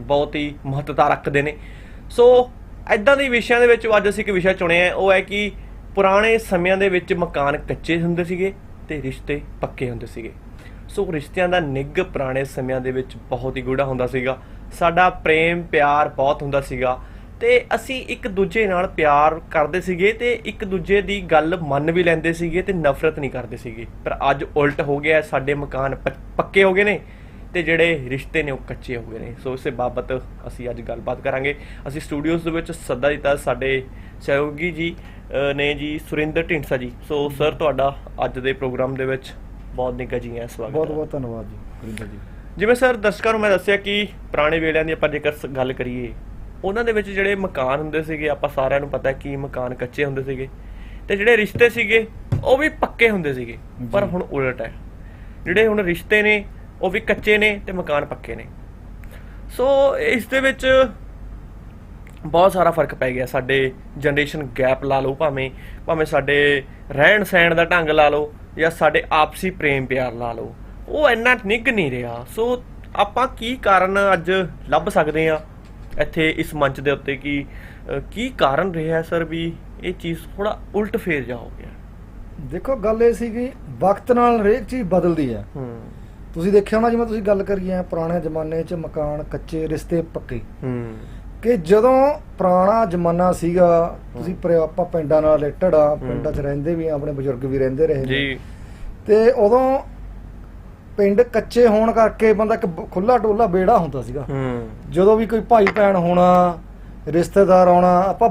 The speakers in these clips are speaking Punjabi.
ਬਹੁਤ ਹੀ ਮਹੱਤਤਾ ਰੱਖਦੇ ਨੇ। ਸੋ ਐਦਾਂ ਦੇ ਵਿਸ਼ਿਆਂ ਦੇ ਵਿੱਚ ਅੱਜ ਅਸੀਂ ਇੱਕ ਵਿਸ਼ਾ ਚੁਣਿਆ ਹੈ, ਉਹ ਹੈ ਕਿ ਪੁਰਾਣੇ ਸਮਿਆਂ ਦੇ ਵਿੱਚ ਮਕਾਨ ਕੱਚੇ ਹੁੰਦੇ ਸੀਗੇ ਤੇ ਰਿਸ਼ਤੇ ਪੱਕੇ ਹੁੰਦੇ ਸੀਗੇ। ਸੋ ਰਿਸ਼ਤਿਆਂ ਦਾ ਨਿੱਘ ਪੁਰਾਣੇ ਸਮਿਆਂ ਦੇ ਵਿੱਚ ਬਹੁਤ ਹੀ ਗੂੜਾ ਹੁੰਦਾ ਸੀਗਾ। ਸਾਡਾ ਪ੍ਰੇਮ ਪਿਆਰ ਬਹੁਤ ਹੁੰਦਾ ਸੀਗਾ। ਤੇ ਅਸੀਂ ਇੱਕ ਦੂਜੇ ਨਾਲ ਪਿਆਰ ਕਰਦੇ ਸੀਗੇ ਤੇ ਇੱਕ ਦੂਜੇ ਦੀ ਗੱਲ ਮੰਨ ਵੀ ਲੈਂਦੇ ਸੀਗੇ ਤੇ ਨਫ਼ਰਤ ਨਹੀਂ ਕਰਦੇ ਸੀਗੇ। ਪਰ ਅੱਜ ਉਲਟ ਹੋ ਗਿਆ ਸਾਡੇ ਮਕਾਨ ਪੱਕੇ ਹੋ ਗਏ ਨੇ। ਤੇ ਜਿਹੜੇ ਰਿਸ਼ਤੇ ਨੇ ਉਹ ਕੱਚੇ ਹੋ ਗਏ ਨੇ। ਸੋ ਇਸੇ ਬਾਬਤ ਅਸੀਂ ਅੱਜ ਗੱਲਬਾਤ ਕਰਾਂਗੇ। ਅਸੀਂ ਸਟੂਡੀਓਜ਼ ਦੇ ਵਿੱਚ ਸੱਦਾ ਦਿੱਤਾ ਸਾਡੇ ਸਹਿਯੋਗੀ ਜੀ ਨੇ ਜੀ ਸੁਰਿੰਦਰ ਢਿੰਡਸਾ ਜੀ। ਸੋ ਸਰ ਤੁਹਾਡਾ ਅੱਜ ਦੇ ਪ੍ਰੋਗਰਾਮ ਦੇ ਵਿੱਚ ਬਹੁਤ ਨਿੱਘਾ ਜੀ ਹੈ ਸਵਾਗਤ ਬਹੁਤ। ਬਹੁਤ ਧੰਨਵਾਦ ਜੀ ਵਰਿੰਦਰ ਜੀ। ਜਿਵੇਂ ਸਰ ਦਰਸ਼ਕਾਂ ਨੂੰ ਮੈਂ ਦੱਸਿਆ ਕਿ ਪੁਰਾਣੇ ਵੇਲਿਆਂ ਦੀ ਆਪਾਂ ਜੇਕਰ ਗੱਲ ਕਰੀਏ ਉਹਨਾਂ ਦੇ ਵਿੱਚ ਜਿਹੜੇ ਮਕਾਨ ਹੁੰਦੇ ਸੀਗੇ ਆਪਾਂ ਸਾਰਿਆਂ ਨੂੰ ਪਤਾ ਹੈ ਕਿ ਮਕਾਨ ਕੱਚੇ ਹੁੰਦੇ ਸੀਗੇ। ਤੇ ਜਿਹੜੇ ਰਿਸ਼ਤੇ ਸੀਗੇ ਉਹ ਵੀ ਪੱਕੇ ਹੁੰਦੇ ਸੀਗੇ। ਪਰ। ਹੁਣ ਉਲਟ ਹੈ। ਜਿਹੜੇ ਹੁਣ ਰਿਸ਼ਤੇ ਨੇ ਉਹ ਵੀ ਕੱਚੇ ਨੇ ਤੇ ਮਕਾਨ ਪੱਕੇ ਨੇ। ਸੋ ਇਸ ਦੇ ਵਿੱਚ ਬਹੁਤ ਸਾਰਾ ਫ਼ਰਕ ਪੈ ਗਿਆ। ਸਾਡੇ ਜਨਰੇਸ਼ਨ ਗੈਪ ਲਾ ਲਓ ਭਾਵੇਂ ਭਾਵੇਂ ਸਾਡੇ ਰਹਿਣ ਸਹਿਣ ਦਾ ਢੰਗ ਲਾ ਲਓ ਜਾਂ ਸਾਡੇ ਆਪਸੀ ਪ੍ਰੇਮ ਪਿਆਰ ਲਾ ਲਓ। ਉਹ ਇੰਨਾ ਨਿੱਘ ਨਹੀਂ ਰਿਹਾ। ਸੋ ਆਪਾਂ ਕੀ ਕਾਰਨ ਅੱਜ ਲੱਭ ਸਕਦੇ ਆ ਇੱਥੇ ਇਸ ਮੰਚ ਦੇ ਉੱਤੇ ਕਿ ਕੀ ਕਾਰਨ ਰਿਹਾ ਸਰ ਵੀ ਇਹ ਚੀਜ਼ ਥੋੜਾ ਉਲਟ ਫੇਰ ਜਾ ਹੋ ਗਿਆ? ਦੇਖੋ ਗੱਲ ਇਹ ਸੀ ਕਿ ਵਕਤ ਨਾਲ ਹਰੇਕ ਚੀਜ਼ ਬਦਲਦੀ ਹੈ। ਹੂੰ। ਤੁਸੀਂ ਦੇਖਿਆ ਹੋਣਾ ਜਿਵੇਂ ਤੁਸੀਂ ਗੱਲ ਕਰੀ ਹੈ ਪੁਰਾਣੇ ਜ਼ਮਾਨੇ 'ਚ ਮਕਾਨ ਕੱਚੇ ਰਿਸ਼ਤੇ ਪੱਕੇ। ਹੂੰ। ਕਿ ਜਦੋਂ ਪੁਰਾਣਾ ਜ਼ਮਾਨਾ ਸੀਗਾ ਤੁਸੀਂ ਆਪਾਂ ਪਿੰਡਾਂ ਨਾਲ ਰਿਲੇਟਡ ਆ ਪਿੰਡਾਂ 'ਚ ਰਹਿੰਦੇ ਵੀ ਆ, ਆਪਣੇ ਬਜ਼ੁਰਗ ਵੀ ਰਹਿੰਦੇ ਰਹੇ ਜੀ। ਤੇ ਉਦੋਂ ਪਿੰਡ ਕੱਚੇ ਹੋਣ ਕਰਕੇ ਬੰਦਾ ਇੱਕ ਖੁੱਲਾ ਡੋਲਾ ਬੇੜਾ ਹੁੰਦਾ ਸੀਗਾ। ਹੂੰ। ਜਦੋਂ ਵੀ ਕੋਈ ਭਾਈ ਭੈਣ ਹੋਣਾ ਰਿਸ਼ਤੇਦਾਰ ਆਉਣਾ ਆਪਾਂ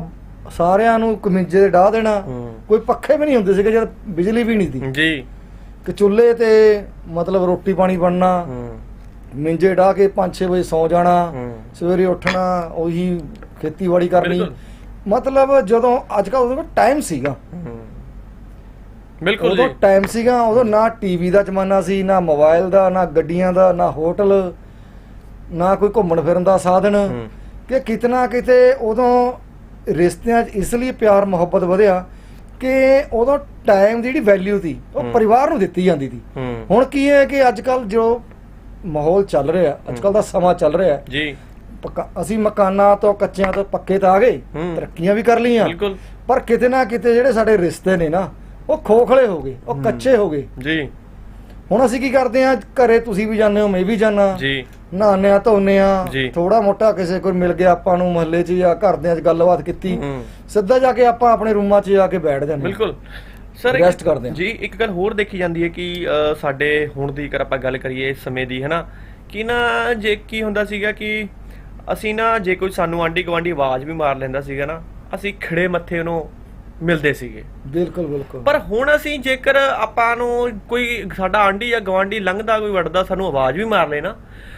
ਸਾਰਿਆਂ ਨੂੰ ਕਮਿੰਜੇ ਤੇ ਡਾਹ ਦੇਣਾ। ਕੋਈ ਪੱਖੇ ਵੀ ਨਹੀਂ ਹੁੰਦੇ ਸੀਗੇ ਜਦ ਬਿਜਲੀ ਵੀ ਨਹੀਂ ਸੀ। ਜੀ। ਕਿ ਚੁੱਲ੍ਹੇ ਤੇ ਮਤਲਬ ਰੋਟੀ ਪਾਣੀ ਬਣਨਾ ਹੂੰ। ਮਿੰਜੇ ਢਾ ਕੇ 5-6 ਵਜੇ ਸੌ ਜਾਣਾ ਸਵੇਰੇ ਉੱਠਣਾ ਉਹੀ ਖੇਤੀਬਾੜੀ ਕਰਨੀ। ਮਤਲਬ ਜਦੋਂ ਅੱਜ ਕੱਲ੍ਹ ਉਹਦੇ ਕੋਲ ਟਾਈਮ ਸੀਗਾ। ਹੂੰ। ਬਿਲਕੁਲ ਉਦੋਂ ਜੀ। ਟਾਈਮ ਸੀਗਾ ਉਦੋਂ ਨਾ ਟੀਵੀ ਦਾ ਜ਼ਮਾਨਾ ਸੀ ਨਾ ਮੋਬਾਈਲ ਦਾ ਨਾ ਗੱਡੀਆਂ ਦਾ ਨਾ ਹੋਟਲ ਨਾ ਕੋਈ ਘੁੰਮਣ ਫਿਰਨ ਦਾ ਸਾਧਨ। ਕਿ ਕਿਤਨਾ ਕਿਤੇ ਉਦੋਂ ਰਿਸ਼ਤਿਆਂ 'ਚ ਇਸ ਲਈ ਪਿਆਰ ਮੁਹੱਬਤ ਵਧਿਆ ਕਿ ਉਦੋਂ ਟਾਈਮ ਦੀ ਜਿਹੜੀ ਵੈਲਿਊ ਸੀ ਉਹ। ਪਰਿਵਾਰ ਨੂੰ ਦਿੱਤੀ ਜਾਂਦੀ ਸੀ। ਹੁਣ ਕੀ ਹੈ ਕਿ ਅੱਜ ਕੱਲ ਜੋ ਮਾਹੌਲ ਚੱਲ ਰਿਹਾ ਅੱਜ ਕੱਲ ਦਾ ਸਮਾਂ ਚੱਲ ਰਿਹਾ ਜੀ। ਅਸੀਂ ਮਕਾਨਾਂ ਤੋਂ ਕੱਚਿਆਂ ਤੋਂ ਪੱਕੇ ਤਾਂ ਆ ਗਏ। ਤਰੱਕੀਆਂ ਵੀ ਕਰ ਲਈਆਂ। ਬਿਲਕੁਲ। ਪਰ ਕਿਤੇ ਨਾ ਕਿਤੇ ਜਿਹੜੇ ਸਾਡੇ ਰਿਸ਼ਤੇ ਨੇ ਨਾ ਉਹ ਖੋਖਲੇ ਹੋ ਗਏ ਉਹ ਕੱਚੇ ਹੋ ਗਏ। ਜੀ। ਹੁਣ ਅਸੀਂ ਕੀ ਕਰਦੇ ਆ ਘਰੇ ਤੁਸੀਂ ਵੀ ਜਾਂਦੇ ਹੋ ਮੈਂ ਵੀ ਜਾਣਾ ਜੀ। ਨਹਾਉਂਦੇ ਆ ਧੋਨੇ ਆ ਜੀ। ਥੋੜਾ ਮੋਟਾ ਕਿਸੇ ਕੋਈ ਮਿਲ ਗਿਆ ਆਪਾਂ ਨੂੰ ਮਹੱਲੇ 'ਚ ਜਾਂ ਘਰਦਿਆਂ 'ਚ ਗੱਲਬਾਤ ਕੀਤੀ ਹੂੰ ਸਿੱਧਾ ਜਾ ਕੇ ਆਪਾਂ ਆਪਣੇ ਰੂਮਾਂ 'ਚ ਜਾ ਕੇ ਬੈਠ ਜਾਂਦੇ ਹਾਂ। ਬਿਲਕੁਲ ਸਰ ਇੱਕ- Rest ਕਰਦੇ ਹਾਂ। ਜੀ ਇੱਕ ਗੱਲ ਹੋਰ ਦੇਖੀ ਜਾਂਦੀ ਹੈ ਕਿ ਅ, ਸਾਡੇ ਹੁਣ ਦੀ ਕਰ ਆਪਾਂ ਗੱਲ ਕਰੀਏ ਇਸ ਸਮੇਂ ਦੀ ਹੈਨਾ ਕਿ ਨਾ ਜੇ ਕੀ ਹੁੰਦਾ ਸੀਗਾ ਕਿ ਅਸੀਂ ਨਾ ਜੇ ਕੋਈ ਸਾਨੂੰ ਆਂਢੀ ਗੁਆਂਢੀ ਆਵਾਜ਼ ਵੀ ਮਾਰ ਲੈਂਦਾ ਸੀਗਾ ਨਾ ਅਸੀਂ ਖੜੇ ਮੱਥੇ ਉਹਨੂੰ ਮਿਲਦੇ ਸੀਗੇ। ਬਿਲਕੁਲ ਬਿਲਕੁਲ। ਪਰ ਹੁਣ ਅਸੀਂ ਜੇਕਰ ਆਪਾਂ ਨੂੰ ਕੋਈ ਸਾਡਾ ਆਂਢੀ ਜਾਂ ਗਵਾਂਢੀ ਲੰਘਦਾ ਕੋਈ ਵੜਦਾ ਸਾਨੂੰ ਆਵਾਜ਼ ਵੀ ਮਾਰ ਲੈਣਾ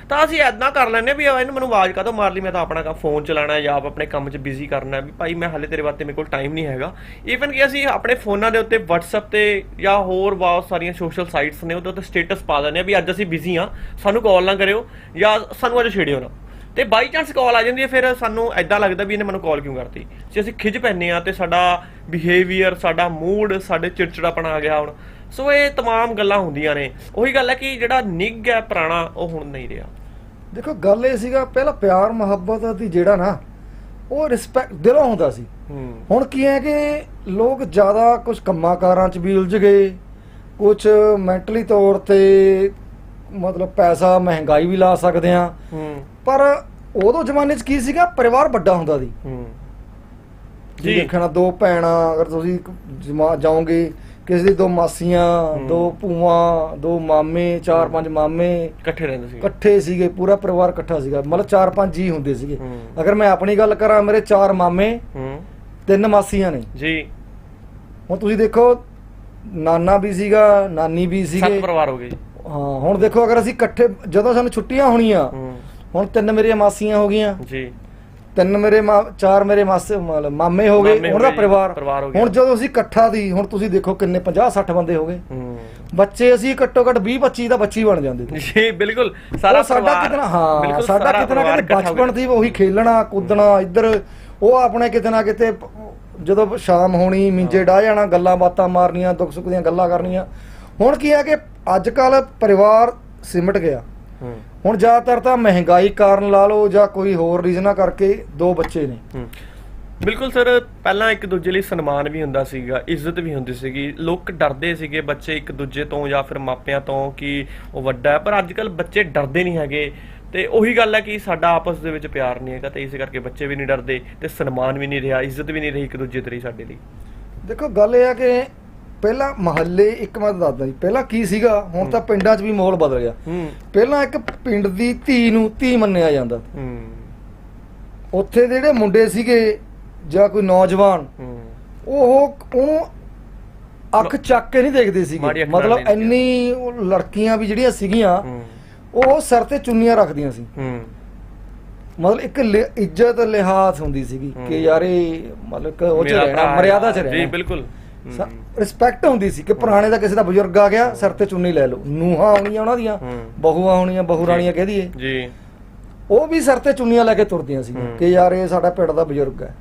ਤਾਂ ਅਸੀਂ ਐਦਾਂ ਕਰ ਹਾਂ ਵੀ ਇਹਨੂੰ ਮੈਨੂੰ ਆਵਾਜ਼ ਕਾਹਤੋਂ ਮਾਰ ਲਈ? ਮੈਂ ਤਾਂ ਆਪਣਾ ਕੰਮ ਫੋਨ ਚਲਾਣਾ ਜਾਂ ਆਪ ਆਪਣੇ ਕੰਮ 'ਚ ਬਿਜ਼ੀ ਕਰਨਾ ਵੀ ਭਾਈ ਮੈਂ ਹਾਲੇ ਤੇਰੇ ਵਾਸਤੇ ਮੇਰੇ ਕੋਲ ਟਾਈਮ ਨਹੀਂ ਹੈਗਾ। ਈਵਨ ਕਿ ਅਸੀਂ ਆਪਣੇ ਫੋਨਾਂ ਦੇ ਉੱਤੇ WhatsApp ਤੇ ਜਾਂ ਹੋਰ ਬਹੁਤ ਸਾਰੀਆਂ ਸੋਸ਼ਲ ਸਾਈਟਸ ਨੇ ਉਹਦੇ ਉੱਤੇ ਸਟੇਟਸ ਪਾ ਦਿੰਦੇ ਆ ਵੀ ਅੱਜ ਅਸੀਂ ਬਿਜ਼ੀ ਆ ਸਾਨੂੰ ਕਾਲ ਨਾ ਕਰਿਓ ਜਾਂ ਸਾਨੂੰ ਅੱਜ ਛੇੜਿਓ ਨਾ। ਤੇ ਬਾਈ ਚਾਂਸ ਕਾਲ ਆ ਜਾਂਦੀ ਹੈ ਫਿਰ ਸਾਨੂੰ ਐਦਾਂ ਲੱਗਦਾ ਵੀ ਇਹਨੇ ਮੈਨੂੰ ਕਾਲ ਕਿਉਂ ਕਰਤੀ ਜੇ ਅਸੀਂ ਖਿਜ ਪੈਨੇ ਆ ਤੇ ਸਾਡਾ ਬਿਹੇਵੀਅਰ ਸਾਡਾ ਮੂਡ ਸਾਡੇ ਚਿੜਚਿੜਾਪਣ ਆ ਗਿਆ ਹੁਣ ਸੋ ਇਹ तमाम ਗੱਲਾਂ ਹੁੰਦੀਆਂ ਨੇ ਉਹੀ ਗੱਲ ਹੈ ਕਿ ਜਿਹੜਾ ਨਿੱਘ ਹੈ ਪੁਰਾਣਾ ਉਹ ਹੁਣ ਨਹੀਂ ਰਿਹਾ ਦੇਖੋ ਗੱਲ ਇਹ ਸੀਗਾ ਪਹਿਲਾਂ ਪਿਆਰ ਮੁਹੱਬਤ ਦੀ ਜਿਹੜਾ ਨਾ ਉਹ ਰਿਸਪੈਕਟ ਦਿਲੋਂ ਹੁੰਦਾ ਸੀ ਹੂੰ ਹੁਣ ਕੀ ਹੈ ਕਿ ਲੋਕ ਜ਼ਿਆਦਾ ਕੁਝ ਕੰਮਾਂ ਕਾਰਾਂ 'ਚ ਵੀ ਉਲਝ ਗਏ ਕੁਝ ਮੈਂਟਲੀ ਤੌਰ ਤੇ ਮਤਲਬ ਪੈਸਾ ਮਹਿੰਗਾਈ ਵੀ ਲਾ ਸਕਦੇ ਆ ਪਰ ਉਦੋਂ ਜ਼ਮਾਨੇ 'ਚ ਕੀ ਸੀਗਾ? ਪਰਿਵਾਰ ਵੱਡਾ ਹੁੰਦਾ ਸੀ। ਜੀ ਦੇਖਣਾ ਦੋ ਭੈਣਾਂ ਅਗਰ ਤੁਸੀਂ ਜਾਓਗੇ ਕਿਸੇ ਦੀ ਦੋ ਮਾਸੀਆਂ। ਦੋ ਭੂਆ ਦੋ ਮਾਮੇ ਚਾਰ ਪੰਜ ਮਾਮੇ। ਇਕੱਠੇ ਰਹਿੰਦੇ ਸੀ ਇਕੱਠੇ ਸੀਗੇ ਪੂਰਾ ਪਰਿਵਾਰ ਇਕੱਠਾ ਸੀਗਾ। ਮਤਲਬ ਚਾਰ ਪੰਜ ਜੀ ਹੁੰਦੇ ਸੀਗੇ। ਅਗਰ ਮੈਂ ਆਪਣੀ ਗੱਲ ਕਰਾਂ ਮੇਰੇ ਚਾਰ ਮਾਮੇ ਤਿੰਨ ਮਾਸੀਆਂ ਨੇ। ਜੀ। ਹੁਣ ਤੁਸੀਂ ਦੇਖੋ ਨਾਨਾ ਵੀ ਸੀਗਾ ਨਾਨੀ ਵੀ ਸੱਤ ਸੀਗੇ ਪਰਿਵਾਰ ਹੋ ਗਏ ਜੀ। ਹਾਂ ਹੁਣ ਦੇਖੋ ਅਗਰ ਅਸੀਂ ਇਕੱਠੇ ਜਦੋਂ ਸਾਨੂੰ ਛੁੱਟੀਆਂ ਹੋਣੀਆਂ ਹੁਣ ਤਿੰਨ ਮੇਰੀਆਂ ਮਾਸੀਆਂ ਹੋ ਗਈਆਂ। ਜੀ। ਤਿੰਨ ਮੇਰੇ ਚਾਰ ਮੇਰੇ ਮਾਸੇ ਮਾਮੇ ਹੋ ਗਏ ਹੁਣ ਦਾ ਪਰਿਵਾਰ। ਹੁਣ ਜਦੋਂ ਅਸੀਂ ਇਕੱਠਾ ਦੀ ਹੁਣ ਤੁਸੀਂ ਦੇਖੋ ਕਿੰਨੇ 50 60 ਬੰਦੇ ਹੋ ਗਏ। ਬੱਚੇ ਅਸੀਂ ਘੱਟੋ ਘੱਟ 20 25 ਦਾ ਬੱਚੀ ਬਣ ਜਾਂਦੇ ਤੇ ਜੀ ਬਿਲਕੁਲ। ਸਾਰਾ ਸਾਡਾ ਕਿਤਨਾ ਹਾਂ ਸਾਡਾ ਕਿਤਨਾ ਕਿਤੇ ਬਚਪਨ। ਸੀ ਉਹੀ ਖੇਲਣਾ ਕੁੱਦਣਾ ਇੱਧਰ ਉਹ ਆਪਣੇ ਕਿਤੇ ਨਾ ਕਿਤੇ ਜਦੋਂ ਸ਼ਾਮ ਹੋਣੀ ਮਿੰਜੇ ਡਾਹ ਜਾਣਾ ਗੱਲਾਂ ਬਾਤਾਂ ਮਾਰਨੀਆਂ ਦੁੱਖ ਸੁੱਖ ਦੀਆਂ ਗੱਲਾਂ ਕਰਨੀਆਂ। ਹੁਣ ਕੀ ਹੈ ਕਿ ਅੱਜ ਕੱਲ ਪਰਿਵਾਰ ਸਿਮਟ ਗਿਆ। ਹੂੰ। ਹੁਣ ਜ਼ਿਆਦਾਤਰ ਤਾਂ ਮਹਿੰਗਾਈ ਕਾਰਨ ਲਾ ਲਓ ਜਾਂ ਕੋਈ ਹੋਰ ਰੀਜ਼ਨਾਂ ਕਰਕੇ ਦੋ ਬੱਚੇ ਨੇ। ਹੂੰ। ਬਿਲਕੁਲ ਸਰ ਪਹਿਲਾਂ ਇੱਕ ਦੂਜੇ ਲਈ ਸਨਮਾਨ ਵੀ ਹੁੰਦਾ ਸੀਗਾ ਇੱਜ਼ਤ ਵੀ ਹੁੰਦੀ ਸੀਗੀ। ਲੋਕ ਡਰਦੇ ਸੀਗੇ ਬੱਚੇ ਇੱਕ ਦੂਜੇ ਤੋਂ ਜਾਂ ਫਿਰ ਮਾਪਿਆਂ ਤੋਂ ਕਿ ਉਹ ਵੱਡਾ ਹੈ ਪਰ ਅੱਜ ਕੱਲ ਬੱਚੇ ਡਰਦੇ ਨਹੀਂ ਹੈਗੇ। ਤੇ ਉਹੀ ਗੱਲ ਹੈ ਕਿ ਸਾਡਾ ਆਪਸ ਦੇ ਵਿੱਚ ਪਿਆਰ ਨਹੀਂ ਹੈਗਾ ਤੇ ਇਸ ਕਰਕੇ ਬੱਚੇ ਵੀ ਨਹੀਂ ਡਰਦੇ ਤੇ ਸਨਮਾਨ ਵੀ ਨਹੀਂ ਰਿਹਾ ਇੱਜ਼ਤ ਵੀ ਨਹੀਂ ਰਹੀ ਇੱਕ ਦੂਜੇ ਦੀ ਸਾਡੇ ਲਈ। ਦੇਖੋ ਗੱਲ ਇਹ ਆ ਕਿ ਪਹਿਲਾਂ ਮਹੱਲੇ ਇੱਕ ਮੈਂ ਦੱਸਦਾ ਜੀ ਪਹਿਲਾਂ ਕੀ ਸੀਗਾ? ਹੁਣ ਤਾਂ ਪਿੰਡਾਂ 'ਚ ਵੀ ਮਾਹੌਲ ਬਦਲ ਗਿਆ। ਪਹਿਲਾਂ ਇੱਕ ਪਿੰਡ ਦੀ ਧੀ ਨੂੰ ਧੀ ਮੰਨਿਆ ਜਾਂਦਾ ਉੱਥੇ ਜਿਹੜੇ ਮੁੰਡੇ ਸੀਗੇ ਜਾਂ ਕੋਈ ਨੌਜਵਾਨ ਉਹ ਉਹਨੂੰ ਅੱਖ ਚੱਕ ਕੇ ਨਹੀਂ ਦੇਖਦੇ ਸੀਗੇ। ਮਤਲਬ। ਇੰਨੀ ਉਹ ਲੜਕੀਆਂ ਵੀ ਜਿਹੜੀਆਂ ਸੀਗੀਆਂ ਉਹ ਸਿਰ ਤੇ ਚੁੰਨੀਆਂ ਰੱਖਦੀਆਂ ਸੀ। ਮਤਲਬ ਇੱਕ ਇੱਜ਼ਤ ਲਿਹਾਜ਼ ਹੁੰਦੀ ਸੀਗੀ। ਕਿ ਯਾਰ ਮਤਲਬ ਉਹ ਚ ਰਹਿਣਾ ਮਰਿਆਦਾ ਚ ਜੀ ਰਹਿਣਾ। ਬਿਲਕੁਲ। ਹੂੰ। ਰਿਸਪੈਕਟ ਹੁੰਦੀ ਸੀ ਕਿ ਪੁਰਾਣੇ ਦਾ ਕਿਸੇ ਦਾ ਬਜ਼ੁਰਗ ਆ ਗਿਆ ਸਿਰ ਤੇ ਚੁੰਨੀ ਲੈ ਲਓ। ਨੂਹਾਂ ਆਉਣੀਆਂ ਉਹਨਾਂ ਦੀਆਂ। ਬਹੂਆਂ ਆਉਣੀਆਂ ਬਹੂ ਰਾਣੀਆਂ ਕਹਿ ਦਈਏ। ਜੀ। ਉਹ ਵੀ ਸਿਰ ਤੇ ਚੁੰਨੀਆਂ ਲੈ ਕੇ ਤੁਰਦੀਆਂ ਸੀ। ਕਿ ਯਾਰ ਇਹ ਸਾਡਾ ਪਿੰਡ ਦਾ ਬਜ਼ੁਰਗ ਹੈ।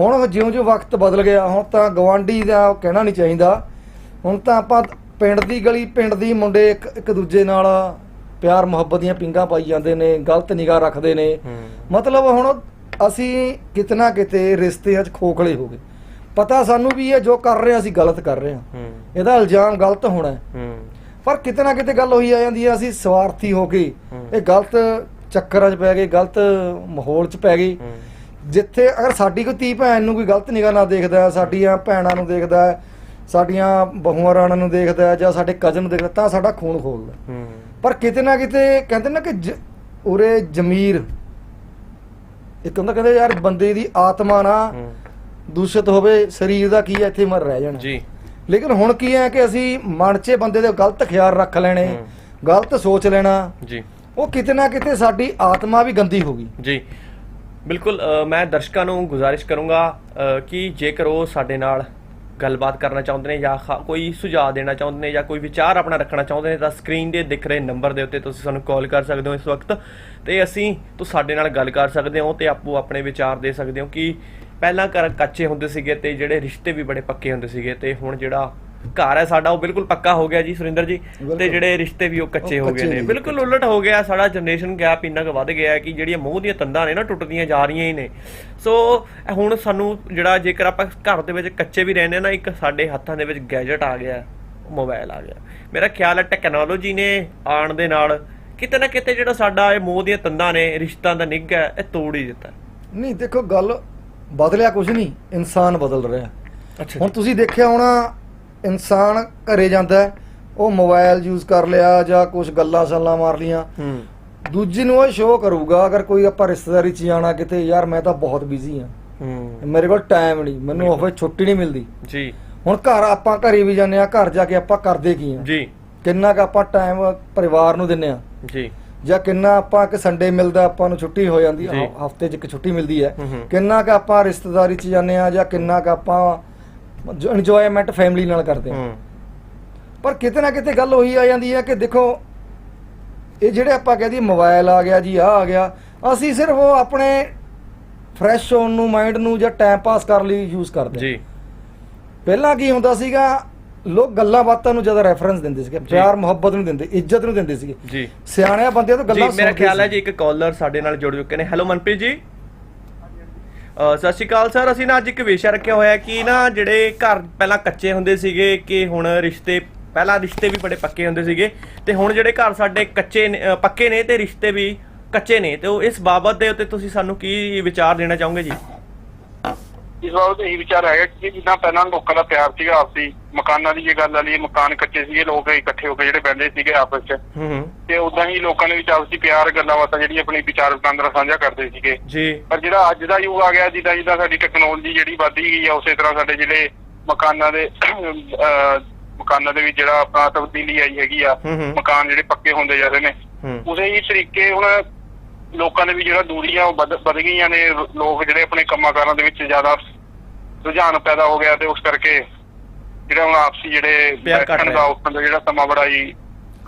ਹੁਣ ਜਿਉਂ-ਜਿਉਂ ਵਕਤ ਬਦਲ ਗਿਆ ਹੁਣ ਤਾਂ ਗਵਾਂਢੀ ਦਾ ਕਹਿਣਾ ਨਹੀਂ ਚਾਹੀਦਾ। ਹੁਣ ਤਾਂ ਆਪਾਂ ਪਿੰਡ ਦੀ ਗਲੀ ਪਿੰਡ ਦੀ ਮੁੰਡੇ ਇੱਕ ਇੱਕ ਦੂਜੇ ਨਾਲ ਪਿਆਰ ਮੁਹੱਬਤ ਦੀਆਂ ਪਿੰਗਾਂ ਪਾਈ ਜਾਂਦੇ ਨੇ ਗਲਤ ਨਿਗਾਹ ਰੱਖਦੇ ਨੇ। ਮਤਲਬ ਹੁਣ ਅਸੀਂ ਕਿਤਨਾ ਕਿਤੇ ਰਿਸ਼ਤਿਆਂ 'ਚ ਖੋਖਲੇ ਹੋ ਗਏ। ਪਤਾ ਸਾਨੂੰ ਵੀ ਇਹ ਜੋ ਕਰ ਰਹੇ ਹਾਂ ਅਸੀਂ ਗਲਤ ਕਰ ਰਹੇ ਹੂੰ। ਇਹਦਾ ਇਲਜ਼ਾਮ ਗਲਤ ਹੋਣਾ ਹੈ। ਪਰ ਕਿਤਨਾ ਕਿਤੇ ਗੱਲ ਹੋਈ ਆ ਜਾਂਦੀ ਹੈ ਅਸੀਂ ਸਵਾਰਥੀ ਹੋ ਕੇ। ਇਹ ਗਲਤ ਚੱਕਰਾਂ 'ਚ ਪੈ ਗਏ ਗਲਤ ਮਾਹੌਲ 'ਚ ਪੈ ਗਏ। ਜਿੱਥੇ ਅਗਰ ਸਾਡੀ ਕੋਈ ਧੀ ਭੈਣ ਨੂੰ ਕੋਈ ਗਲਤ ਨਿਗਾਹ ਨਾਲ ਦੇਖਦਾ ਸਾਡੀਆਂ ਭੈਣਾਂ ਨੂੰ ਦੇਖਦਾ ਸਾਡੀਆਂ ਬਹੂਆਂ ਰਾਣਾਂ ਨੂੰ ਦੇਖਦਾ ਜਾਂ ਸਾਡੇ ਕਜ਼ਨ ਨੂੰ ਦੇਖਦਾ ਤਾਂ ਸਾਡਾ ਖੂਨ ਖੋਲਦਾ ਪਰ ਕਿਤੇ ਨਾ ਕਿਤੇ ਕਹਿੰਦੇ ਨਾ ਕਿ ਉਰੇ ਜ਼ਮੀਰ। ਇੱਕ ਹੁੰਦਾ ਕਹਿੰਦੇ ਯਾਰ ਬੰਦੇ ਦੀ ਆਤਮਾ ਨਾ ਦੂਸ਼ਿਤ ਹੋਵੇ ਸਰੀਰ ਦਾ ਕੀ ਹੈ ਇੱਥੇ ਮਰ ਰਹਿ ਜਾਣਾ। ਜੀ। ਲੇਕਿਨ ਹੁਣ ਕੀ ਹੈ ਕਿ ਅਸੀਂ ਮਨ 'ਚ ਬੰਦੇ ਦੇ ਗਲਤ ਖਿਆਲ ਰੱਖ ਲੈਣੇ। ਗਲਤ ਸੋਚ ਲੈਣਾ ਜੀ। ਉਹ ਕਿਤੇ ਨਾ ਕਿਤੇ ਸਾਡੀ ਆਤਮਾ ਵੀ ਗੰਦੀ ਹੋ ਗਈ। ਜੀ। ਬਿਲਕੁਲ ਮੈਂ ਦਰਸ਼ਕਾਂ ਨੂੰ ਗੁਜ਼ਾਰਿਸ਼ ਕਰੂੰਗਾ ਕਿ ਜੇਕਰ ਉਹ ਸਾਡੇ ਨਾਲ ਗੱਲਬਾਤ ਕਰਨਾ ਚਾਹੁੰਦੇ ਨੇ ਜਾਂ ਕੋਈ ਸੁਝਾਅ ਦੇਣਾ ਚਾਹੁੰਦੇ ਨੇ ਜਾਂ ਕੋਈ ਵਿਚਾਰ ਆਪਣਾ ਰੱਖਣਾ ਚਾਹੁੰਦੇ ਨੇ ਤਾਂ ਸਕਰੀਨ ਦੇ ਦਿਖ ਰਹੇ ਨੰਬਰ ਦੇ ਉੱਤੇ ਤੁਸੀਂ ਸਾਨੂੰ ਕਾਲ ਕਰ ਸਕਦੇ ਹੋ ਇਸ ਵਕਤ। ਤੇ ਅਸੀਂ ਤੋਂ ਸਾਡੇ ਨਾਲ ਗੱਲ ਕਰ ਸਕਦੇ ਹੋ ਤੇ ਆਪੋ ਆਪਣੇ ਵਿਚਾਰ ਦੇ ਸਕਦੇ ਹੋ ਕਿ ਪਹਿਲਾਂ ਘਰ ਕੱਚੇ ਹੁੰਦੇ ਸੀਗੇ ਤੇ ਜਿਹੜੇ ਰਿਸ਼ਤੇ ਵੀ ਬੜੇ ਪੱਕੇ ਹੁੰਦੇ ਸੀਗੇ ਤੇ ਹੁਣ ਜਿਹੜਾ ਘਰ ਹੈ ਸਾਡਾ ਉਹ ਬਿਲਕੁਲ ਪੱਕਾ ਹੋ ਗਿਆ ਜੀ ਸੁਰਿੰਦਰ ਜੀ ਤੇ। ਜਿਹੜੇ ਰਿਸ਼ਤੇ ਵੀ ਉਹ ਕੱਚੇ ਹੋ ਗਏ ਨੇ। ਬਿਲਕੁਲ ਉਲਟ ਹੋ ਗਿਆ ਸਾਡਾ ਜਨਰੇਸ਼ਨ ਗੈਪ ਇੰਨਾ ਕੁ ਵੱਧ ਗਿਆ ਹੈ ਕਿ ਜਿਹੜੀਆਂ ਮੂੰਹ ਦੀਆਂ ਤੰਦਾਂ ਨੇ ਨਾ ਟੁੱਟਦੀਆਂ ਜਾ ਰਹੀਆਂ ਹੀ ਨੇ। ਸੋ ਹੁਣ ਸਾਨੂੰ ਜਿਹੜਾ ਜੇਕਰ ਆਪਾਂ ਘਰ ਦੇ ਵਿੱਚ ਕੱਚੇ ਵੀ ਰਹਿੰਦੇ ਨਾ ਇੱਕ ਸਾਡੇ ਹੱਥਾਂ ਦੇ ਵਿੱਚ ਗੈਜਟ ਆ ਗਿਆ ਮੋਬਾਈਲ ਆ ਗਿਆ। ਮੇਰਾ ਖਿਆਲ ਹੈ ਟੈਕਨੋਲੋਜੀ ਨੇ ਆਉਣ ਦੇ ਨਾਲ ਕਿਤੇ ਨਾ ਕਿਤੇ ਜਿਹੜਾ ਸਾਡਾ ਇਹ ਮੂੰਹ ਦੀਆਂ ਤੰਦਾਂ ਨੇ ਰਿਸ਼ਤਾਂ ਦਾ ਨਿੱਘ ਹੈ ਇਹ ਤੋੜ ਹੀ ਦਿੱਤਾ। ਨਹੀਂ ਦੇਖੋ ਗੱਲ ਬਦਲਿਆ ਕੁਝ ਨਹੀਂ ਇਨਸਾਨ ਬਦਲ ਰਿਹਾ। ਅੱਛਾ ਹੁਣ ਤੁਸੀਂ ਦੇਖਿਆ ਹੋਣਾ ਇਨਸਾਨ ਘਰੇ ਜਾਂਦਾ ਉਹ ਮੋਬਾਈਲ ਯੂਜ਼ ਕਰ ਲਿਆ ਜਾਂ ਕੁਝ ਗੱਲਾਂ ਸੱਲਾਂ ਮਾਰ ਲੀਆਂ ਹੂੰ। ਦੂਜੀ ਨੂੰ ਉਹ ਸ਼ੋਅ ਕਰੂਗਾ ਅਗਰ ਕੋਈ ਆਪਾਂ ਰਿਸ਼ਤੇਦਾਰੀ 'ਚ ਜਾਣਾ ਕਿਤੇ ਯਾਰ ਮੈਂ ਤਾਂ ਬਹੁਤ ਬਿਜ਼ੀ ਹਾਂ। ਹੂੰ। ਮੇਰੇ ਕੋਲ ਟਾਈਮ ਨਹੀਂ ਮੈਨੂੰ ਆਫਿਸ ਛੁੱਟੀ ਨਹੀਂ ਮਿਲਦੀ। ਜੀ। ਹੁਣ ਘਰ ਆਪਾਂ ਘਰੇ ਵੀ ਜਾਂਦੇ ਆ ਘਰ ਜਾ ਕੇ ਆਪਾਂ ਕਰਦੇ ਕੀ ਆ ਜੀ। ਕਿੰਨਾ ਕੁ ਆਪਾਂ ਟਾਈਮ ਪਰਿਵਾਰ ਨੂੰ ਦਿੰਨੇ ਆ ਜੀ। ਜਾਂ ਕਿੰਨਾ ਆਪਾਂ ਕਿ ਸੰਡੇ ਮਿਲਦਾ ਆਪਾਂ ਨੂੰ ਛੁੱਟੀ ਹੋ ਜਾਂਦੀ ਜੀ। ਹਫ਼ਤੇ 'ਚ ਇੱਕ ਛੁੱਟੀ ਮਿਲਦੀ ਹੈ ਹੂੰ ਹੂੰ। ਕਿੰਨਾ ਕੁ ਆਪਾਂ ਰਿਸ਼ਤੇਦਾਰੀ 'ਚ ਜਾਂਦੇ ਆ ਜਾਂ ਕਿੰਨਾ ਕੁ ਆਪਾਂ ਇੰਜੋਇਮੈਂਟ ਫੈਮਿਲੀ ਨਾਲ ਕਰਦੇ ਆ ਹੂੰ ਪਰ ਕਿਤੇ ਨਾ ਕਿਤੇ ਗੱਲ ਉਹੀ ਆ ਜਾਂਦੀ ਹੈ ਕਿ ਦੇਖੋ ਇਹ ਜਿਹੜੇ ਆਪਾਂ ਕਹਦੇ ਮੋਬਾਈਲ ਆ ਗਿਆ ਜੀ ਆ ਆ ਗਿਆ ਅਸੀਂ ਸਿਰਫ ਉਹ ਆਪਣੇ ਫਰੈਸ਼ ਹੋਣ ਨੂੰ ਮਾਈਂਡ ਨੂੰ ਜਾਂ ਟਾਈਮ ਪਾਸ ਕਰਨ ਲਈ ਯੂਜ਼ ਕਰਦੇ ਹਾਂ। ਜੀ ਪਹਿਲਾਂ ਕੀ ਹੁੰਦਾ ਸੀਗਾ ਲੋਕ ਗੱਲਾਂ ਬਾਤਾਂ ਨੂੰ ਜ਼ਿਆਦਾ ਰੈਫਰੈਂਸ ਦਿੰਦੇ ਸੀਗੇ ਪਿਆਰ ਮੁਹੱਬਤ ਨੂੰ ਦਿੰਦੇ ਇੱਜ਼ਤ ਨੂੰ ਦਿੰਦੇ ਸੀਗੇ। ਜੀ। ਸਿਆਣਿਆਂ ਬੰਦਿਆਂ ਤੋਂ ਜੀ ਗੱਲਾਂ ਮੇਰਾ ਸੁਣਦੇ ਖਿਆਲ ਹੈ। ਜੀ ਇੱਕ ਕਾਲਰ ਸਾਡੇ ਨਾਲ ਜੁੜ ਚੁੱਕੇ ਨੇ। ਹੈਲੋ ਮਨਪ੍ਰੀਤ ਜੀ। ਸਤਿ ਸ਼੍ਰੀ ਅਕਾਲ ਸਰ ਅਸੀਂ ਨਾ ਅੱਜ ਇੱਕ ਵਿਸ਼ਾ ਰੱਖਿਆ ਹੋਇਆ ਕਿ ਨਾ ਜਿਹੜੇ ਘਰ ਪਹਿਲਾਂ ਕੱਚੇ ਹੁੰਦੇ ਸੀਗੇ ਕਿ ਹੁਣ ਰਿਸ਼ਤੇ ਪਹਿਲਾਂ ਰਿਸ਼ਤੇ ਵੀ ਬੜੇ ਪੱਕੇ ਹੁੰਦੇ ਸੀਗੇ ਤੇ ਹੁਣ ਜਿਹੜੇ ਘਰ ਸਾਡੇ ਕੱਚੇ ਪੱਕੇ ਨੇ ਤੇ ਰਿਸ਼ਤੇ ਵੀ ਕੱਚੇ ਨੇ ਤੇ ਉਹ ਇਸ ਬਾਬਤ ਦੇ ਉੱਤੇ ਤੁਸੀਂ ਸਾਨੂੰ ਕੀ ਵਿਚਾਰ ਦੇਣਾ ਚਾਹੋਗੇ ਜੀ? ਇਸ ਬਾਬਤ ਇਹੀ ਵਿਚਾਰ ਹੈਗਾ ਕਿ ਜਿੱਦਾਂ ਪਹਿਲਾਂ ਲੋਕਾਂ ਦਾ ਪਿਆਰ ਸੀਗਾ ਆਪਸੀ ਮਕਾਨਾਂ ਦੀ ਜੇ ਗੱਲ ਆ ਲਈ ਮਕਾਨ ਕੱਚੇ ਸੀਗੇ ਲੋਕ ਇਕੱਠੇ ਹੋ ਕੇ ਜਿਹੜੇ ਬੈਠਦੇ ਸੀਗੇ ਆਪਸ 'ਚ। ਹੂੰ ਹੂੰ। ਤੇ ਉਦਾਂ ਹੀ ਲੋਕਾਂ ਦੇ ਵਿੱਚ ਆਪਸੀ ਪਿਆਰ ਗੱਲਾਂ ਬਾਤਾਂ ਜਿਹੜੀ ਆਪਣੀ ਵਿਚਾਰ ਵਟਾਂਦਰਾ ਸਾਂਝਾ ਕਰਦੇ ਸੀਗੇ। ਪਰ ਜਿਹੜਾ ਅੱਜ ਦਾ ਯੁੱਗ ਆ ਗਿਆ ਜਿੱਦਾਂ ਜਿੱਦਾਂ ਸਾਡੀ ਟੈਕਨੋਲੋਜੀ ਜਿਹੜੀ ਵੱਧਦੀ ਗਈ ਆ ਉਸੇ ਤਰ੍ਹਾਂ ਸਾਡੇ ਜਿਹੜੇ ਮਕਾਨਾਂ ਦੇ ਮਕਾਨਾਂ ਦੇ ਵਿੱਚ ਜਿਹੜਾ ਆਪਣਾ ਤਬਦੀਲੀ ਆਈ ਹੈਗੀ ਆ ਮਕਾਨ ਜਿਹੜੇ ਪੱਕੇ ਹੁੰਦੇ ਜਾ ਰਹੇ ਨੇ। ਉਸੇ ਹੀ ਤਰੀਕੇ ਹੁਣ ਲੋਕਾਂ ਦੇ ਵੀ ਜਿਹੜਾ ਦੂਰੀਆਂ ਉਹ ਵੱਧ ਵੱਧ ਗਈਆਂ ਨੇ। ਲੋਕ ਜਿਹੜੇ ਆਪਣੇ ਕੰਮਾਂ ਕਾਰਾਂ ਦੇ ਵਿੱਚ ਜ਼ਿਆਦਾ ਰੁਝਾਨ ਪੈਦਾ ਹੋ ਗਿਆ ਤੇ ਉਸ ਕਰਕੇ ਜਿਹੜਾ ਹੁਣ ਆਪਸੀ ਜਿਹੜੇ ਪਿਆਰ ਘੱਟ ਬੈਠਣ ਰਿਹਾ। ਦਾ ਉੱਠਣ ਦਾ ਜਿਹੜਾ ਸਮਾਂ ਬੜਾ ਹੀ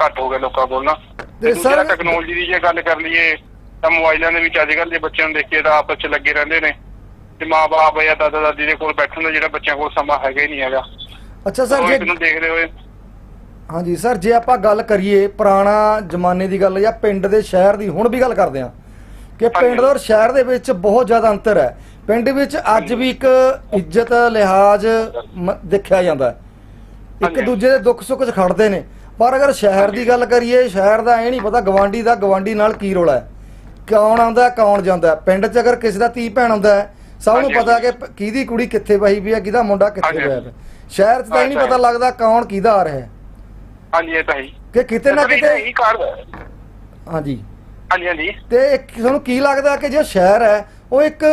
ਘੱਟ ਹੋ ਗਿਆ ਲੋਕਾਂ ਕੋਲ ਨਾ। ਤੇ ਸਰ- ਟੈਕਨੋਲੋਜੀ ਦੀ ਜੇ ਗੱਲ ਕਰ ਲਈਏ ਤਾਂ ਮੋਬਾਈਲਾਂ ਦੇ ਵਿੱਚ ਅੱਜ ਕੱਲ੍ਹ ਦੇ ਬੱਚਿਆਂ ਨੂੰ ਦੇਖੀਏ ਤਾਂ ਆਪਸ 'ਚ ਲੱਗੇ ਰਹਿੰਦੇ ਨੇ। ਤੇ ਮਾਪੇ ਜਾਂ ਦਾਦਾ ਦਾਦੀ ਦੇ ਕੋਲ ਬੈਠਣ ਦਾ ਜਿਹੜਾ ਬੱਚਿਆਂ ਕੋਲ ਸਮਾਂ ਹੈਗਾ ਹੀ ਨਹੀਂ ਹੈਗਾ। ਅੱਛਾ ਸਰ ਜੇ ਦੇਖਦੇ ਹੋਏ ਹਾਂਜੀ ਸਰ ਜੇ ਆਪਾਂ ਗੱਲ ਕਰੀਏ ਪੁਰਾਣਾ ਜ਼ਮਾਨੇ ਦੀ ਗੱਲ ਜਾਂ ਪਿੰਡ ਦੇ ਸ਼ਹਿਰ ਦੀ ਹੁਣ ਵੀ ਗੱਲ ਕਰਦੇ ਹਾਂ ਕਿ ਪਿੰਡ ਔਰ ਸ਼ਹਿਰ ਦੇ ਵਿੱਚ ਬਹੁਤ ਜ਼ਿਆਦਾ ਅੰਤਰ ਹੈ। ਪਿੰਡ ਵਿੱਚ ਅੱਜ ਵੀ ਇੱਕ ਇੱਜ਼ਤ ਲਿਹਾਜ਼ ਦੇਖਿਆ ਜਾਂਦਾ ਇੱਕ। ਦੂਜੇ ਦੇ ਦੁੱਖ ਸੁੱਖ 'ਚ ਖੜਦੇ ਨੇ। ਪਰ ਅਗਰ ਸ਼ਹਿਰ ਦੀ ਗੱਲ ਕਰੀਏ ਸ਼ਹਿਰ ਦਾ ਇਹ ਨਹੀਂ ਪਤਾ ਗਵਾਂਡੀ ਦਾ ਗਵਾਂਡੀ ਨਾਲ ਕੀ ਰੋਲਾ ਹੈ। ਕੌਣ ਆਉਂਦਾ ਕੌਣ ਜਾਂਦਾ। ਪਿੰਡ 'ਚ ਅਗਰ ਕਿਸੇ ਦਾ ਧੀ ਭੈਣ ਆਉਂਦਾ ਸਭ ਨੂੰ ਪਤਾ ਕਿ ਕਿਹਦੀ ਕੁੜੀ ਕਿੱਥੇ ਵਹੀ ਵੀ ਹੈ ਕਿਹਦਾ ਮੁੰਡਾ ਕਿੱਥੇ। ਹੋਇਆ ਪਿਆ। ਸ਼ਹਿਰ 'ਚ ਤਾਂ ਇਹ ਨਹੀਂ ਪਤਾ ਲੱਗਦਾ ਕੌਣ ਕਿਹਦਾ ਆ ਰਿਹਾ ਹੈ। ਹਾਂਜੀ ਇਹ ਤਾਂ ਹੈ ਹੀ। ਕਿ ਕਿਤੇ ਨਾ ਕਿਤੇ ਹਾਂਜੀ। ਹਾਂਜੀ ਹਾਂਜੀ। ਤੇ ਤੁਹਾਨੂੰ ਕੀ ਲੱਗਦਾ ਕਿ ਜੋ ਸ਼ਹਿਰ ਹੈ ਉਹ ਇੱਕ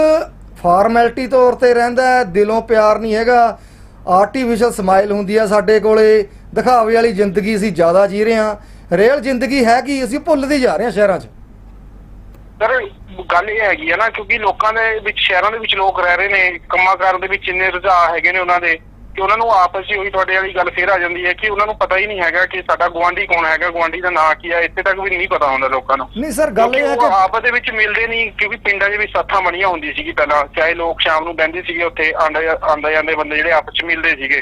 ਫਾਰਮੈਲਿਟੀ ਤੌਰ ਤੇ ਰਹਿੰਦਾ ਹੈ ਦਿਲੋਂ ਪਿਆਰ ਨਹੀਂ ਹੈਗਾ ਆਰਟੀਫੀਸ਼ੀਅਲ ਸਮਾਈਲ ਹੁੰਦੀ ਆ ਸਾਡੇ ਕੋਲੇ ਦਿਖਾਵੇ ਵਾਲੀ ਜ਼ਿੰਦਗੀ ਅਸੀਂ ਜ਼ਿਆਦਾ ਜੀ ਰਹੇ ਹਾਂ ਰੀਅਲ ਜ਼ਿੰਦਗੀ ਹੈਗੀ ਅਸੀਂ ਭੁੱਲਦੇ ਜਾ ਰਹੇ ਹਾਂ ਸ਼ਹਿਰਾਂ 'ਚ। ਸਰ ਗੱਲ ਇਹ ਹੈਗੀ ਆ ਨਾ ਕਿਉਂਕਿ ਲੋਕਾਂ ਦੇ ਵਿੱਚ ਸ਼ਹਿਰਾਂ ਦੇ ਵਿੱਚ ਲੋਕ ਰਹਿ ਰਹੇ ਨੇ ਕੰਮਾਂ ਕਾਰਾਂ ਦੇ ਵਿੱਚ ਇੰਨੇ ਰੁਝਾਅ ਹੈਗੇ ਨੇ ਉਹਨਾਂ ਦੇ। ਕਿ ਉਹਨਾਂ ਨੂੰ ਆਪਸ ਵਿੱਚ ਉਹੀ ਤੁਹਾਡੇ ਵਾਲੀ ਗੱਲ ਫੇਰ ਆ ਜਾਂਦੀ ਹੈ ਕਿ ਉਹਨਾਂ ਨੂੰ ਪਤਾ ਹੀ ਨਹੀਂ ਹੈਗਾ ਕਿ ਸਾਡਾ ਗਵਾਂਢੀ ਕੌਣ ਹੈਗਾ ਗਵਾਂਢੀ ਦਾ ਨਾਂ ਕੀ ਹੈ ਇੱਥੇ ਤੱਕ ਵੀ ਨਹੀਂ ਪਤਾ ਹੁੰਦਾ ਲੋਕਾਂ ਨੂੰ। ਨਹੀਂ ਸਰ ਗੱਲ ਇਹ ਹੈ ਕਿ ਆਪਸ ਦੇ ਵਿੱਚ ਮਿਲਦੇ ਨਹੀਂ ਕਿਉਂਕਿ ਪਿੰਡਾਂ ਦੇ ਵਿੱਚ ਸਾਥਾਂ ਬਣੀਆਂ ਹੁੰਦੀ ਸੀਗੀ ਪਹਿਲਾਂ ਚਾਹੇ ਲੋਕ ਸ਼ਾਮ ਨੂੰ ਬਹਿੰਦੇ ਸੀਗੇ ਉੱਥੇ ਆਂਦੇ ਆਂਦੇ ਜਾਂਦੇ ਬੰਦੇ ਜਿਹੜੇ ਆਪਸ ਚ ਮਿਲਦੇ ਸੀਗੇ।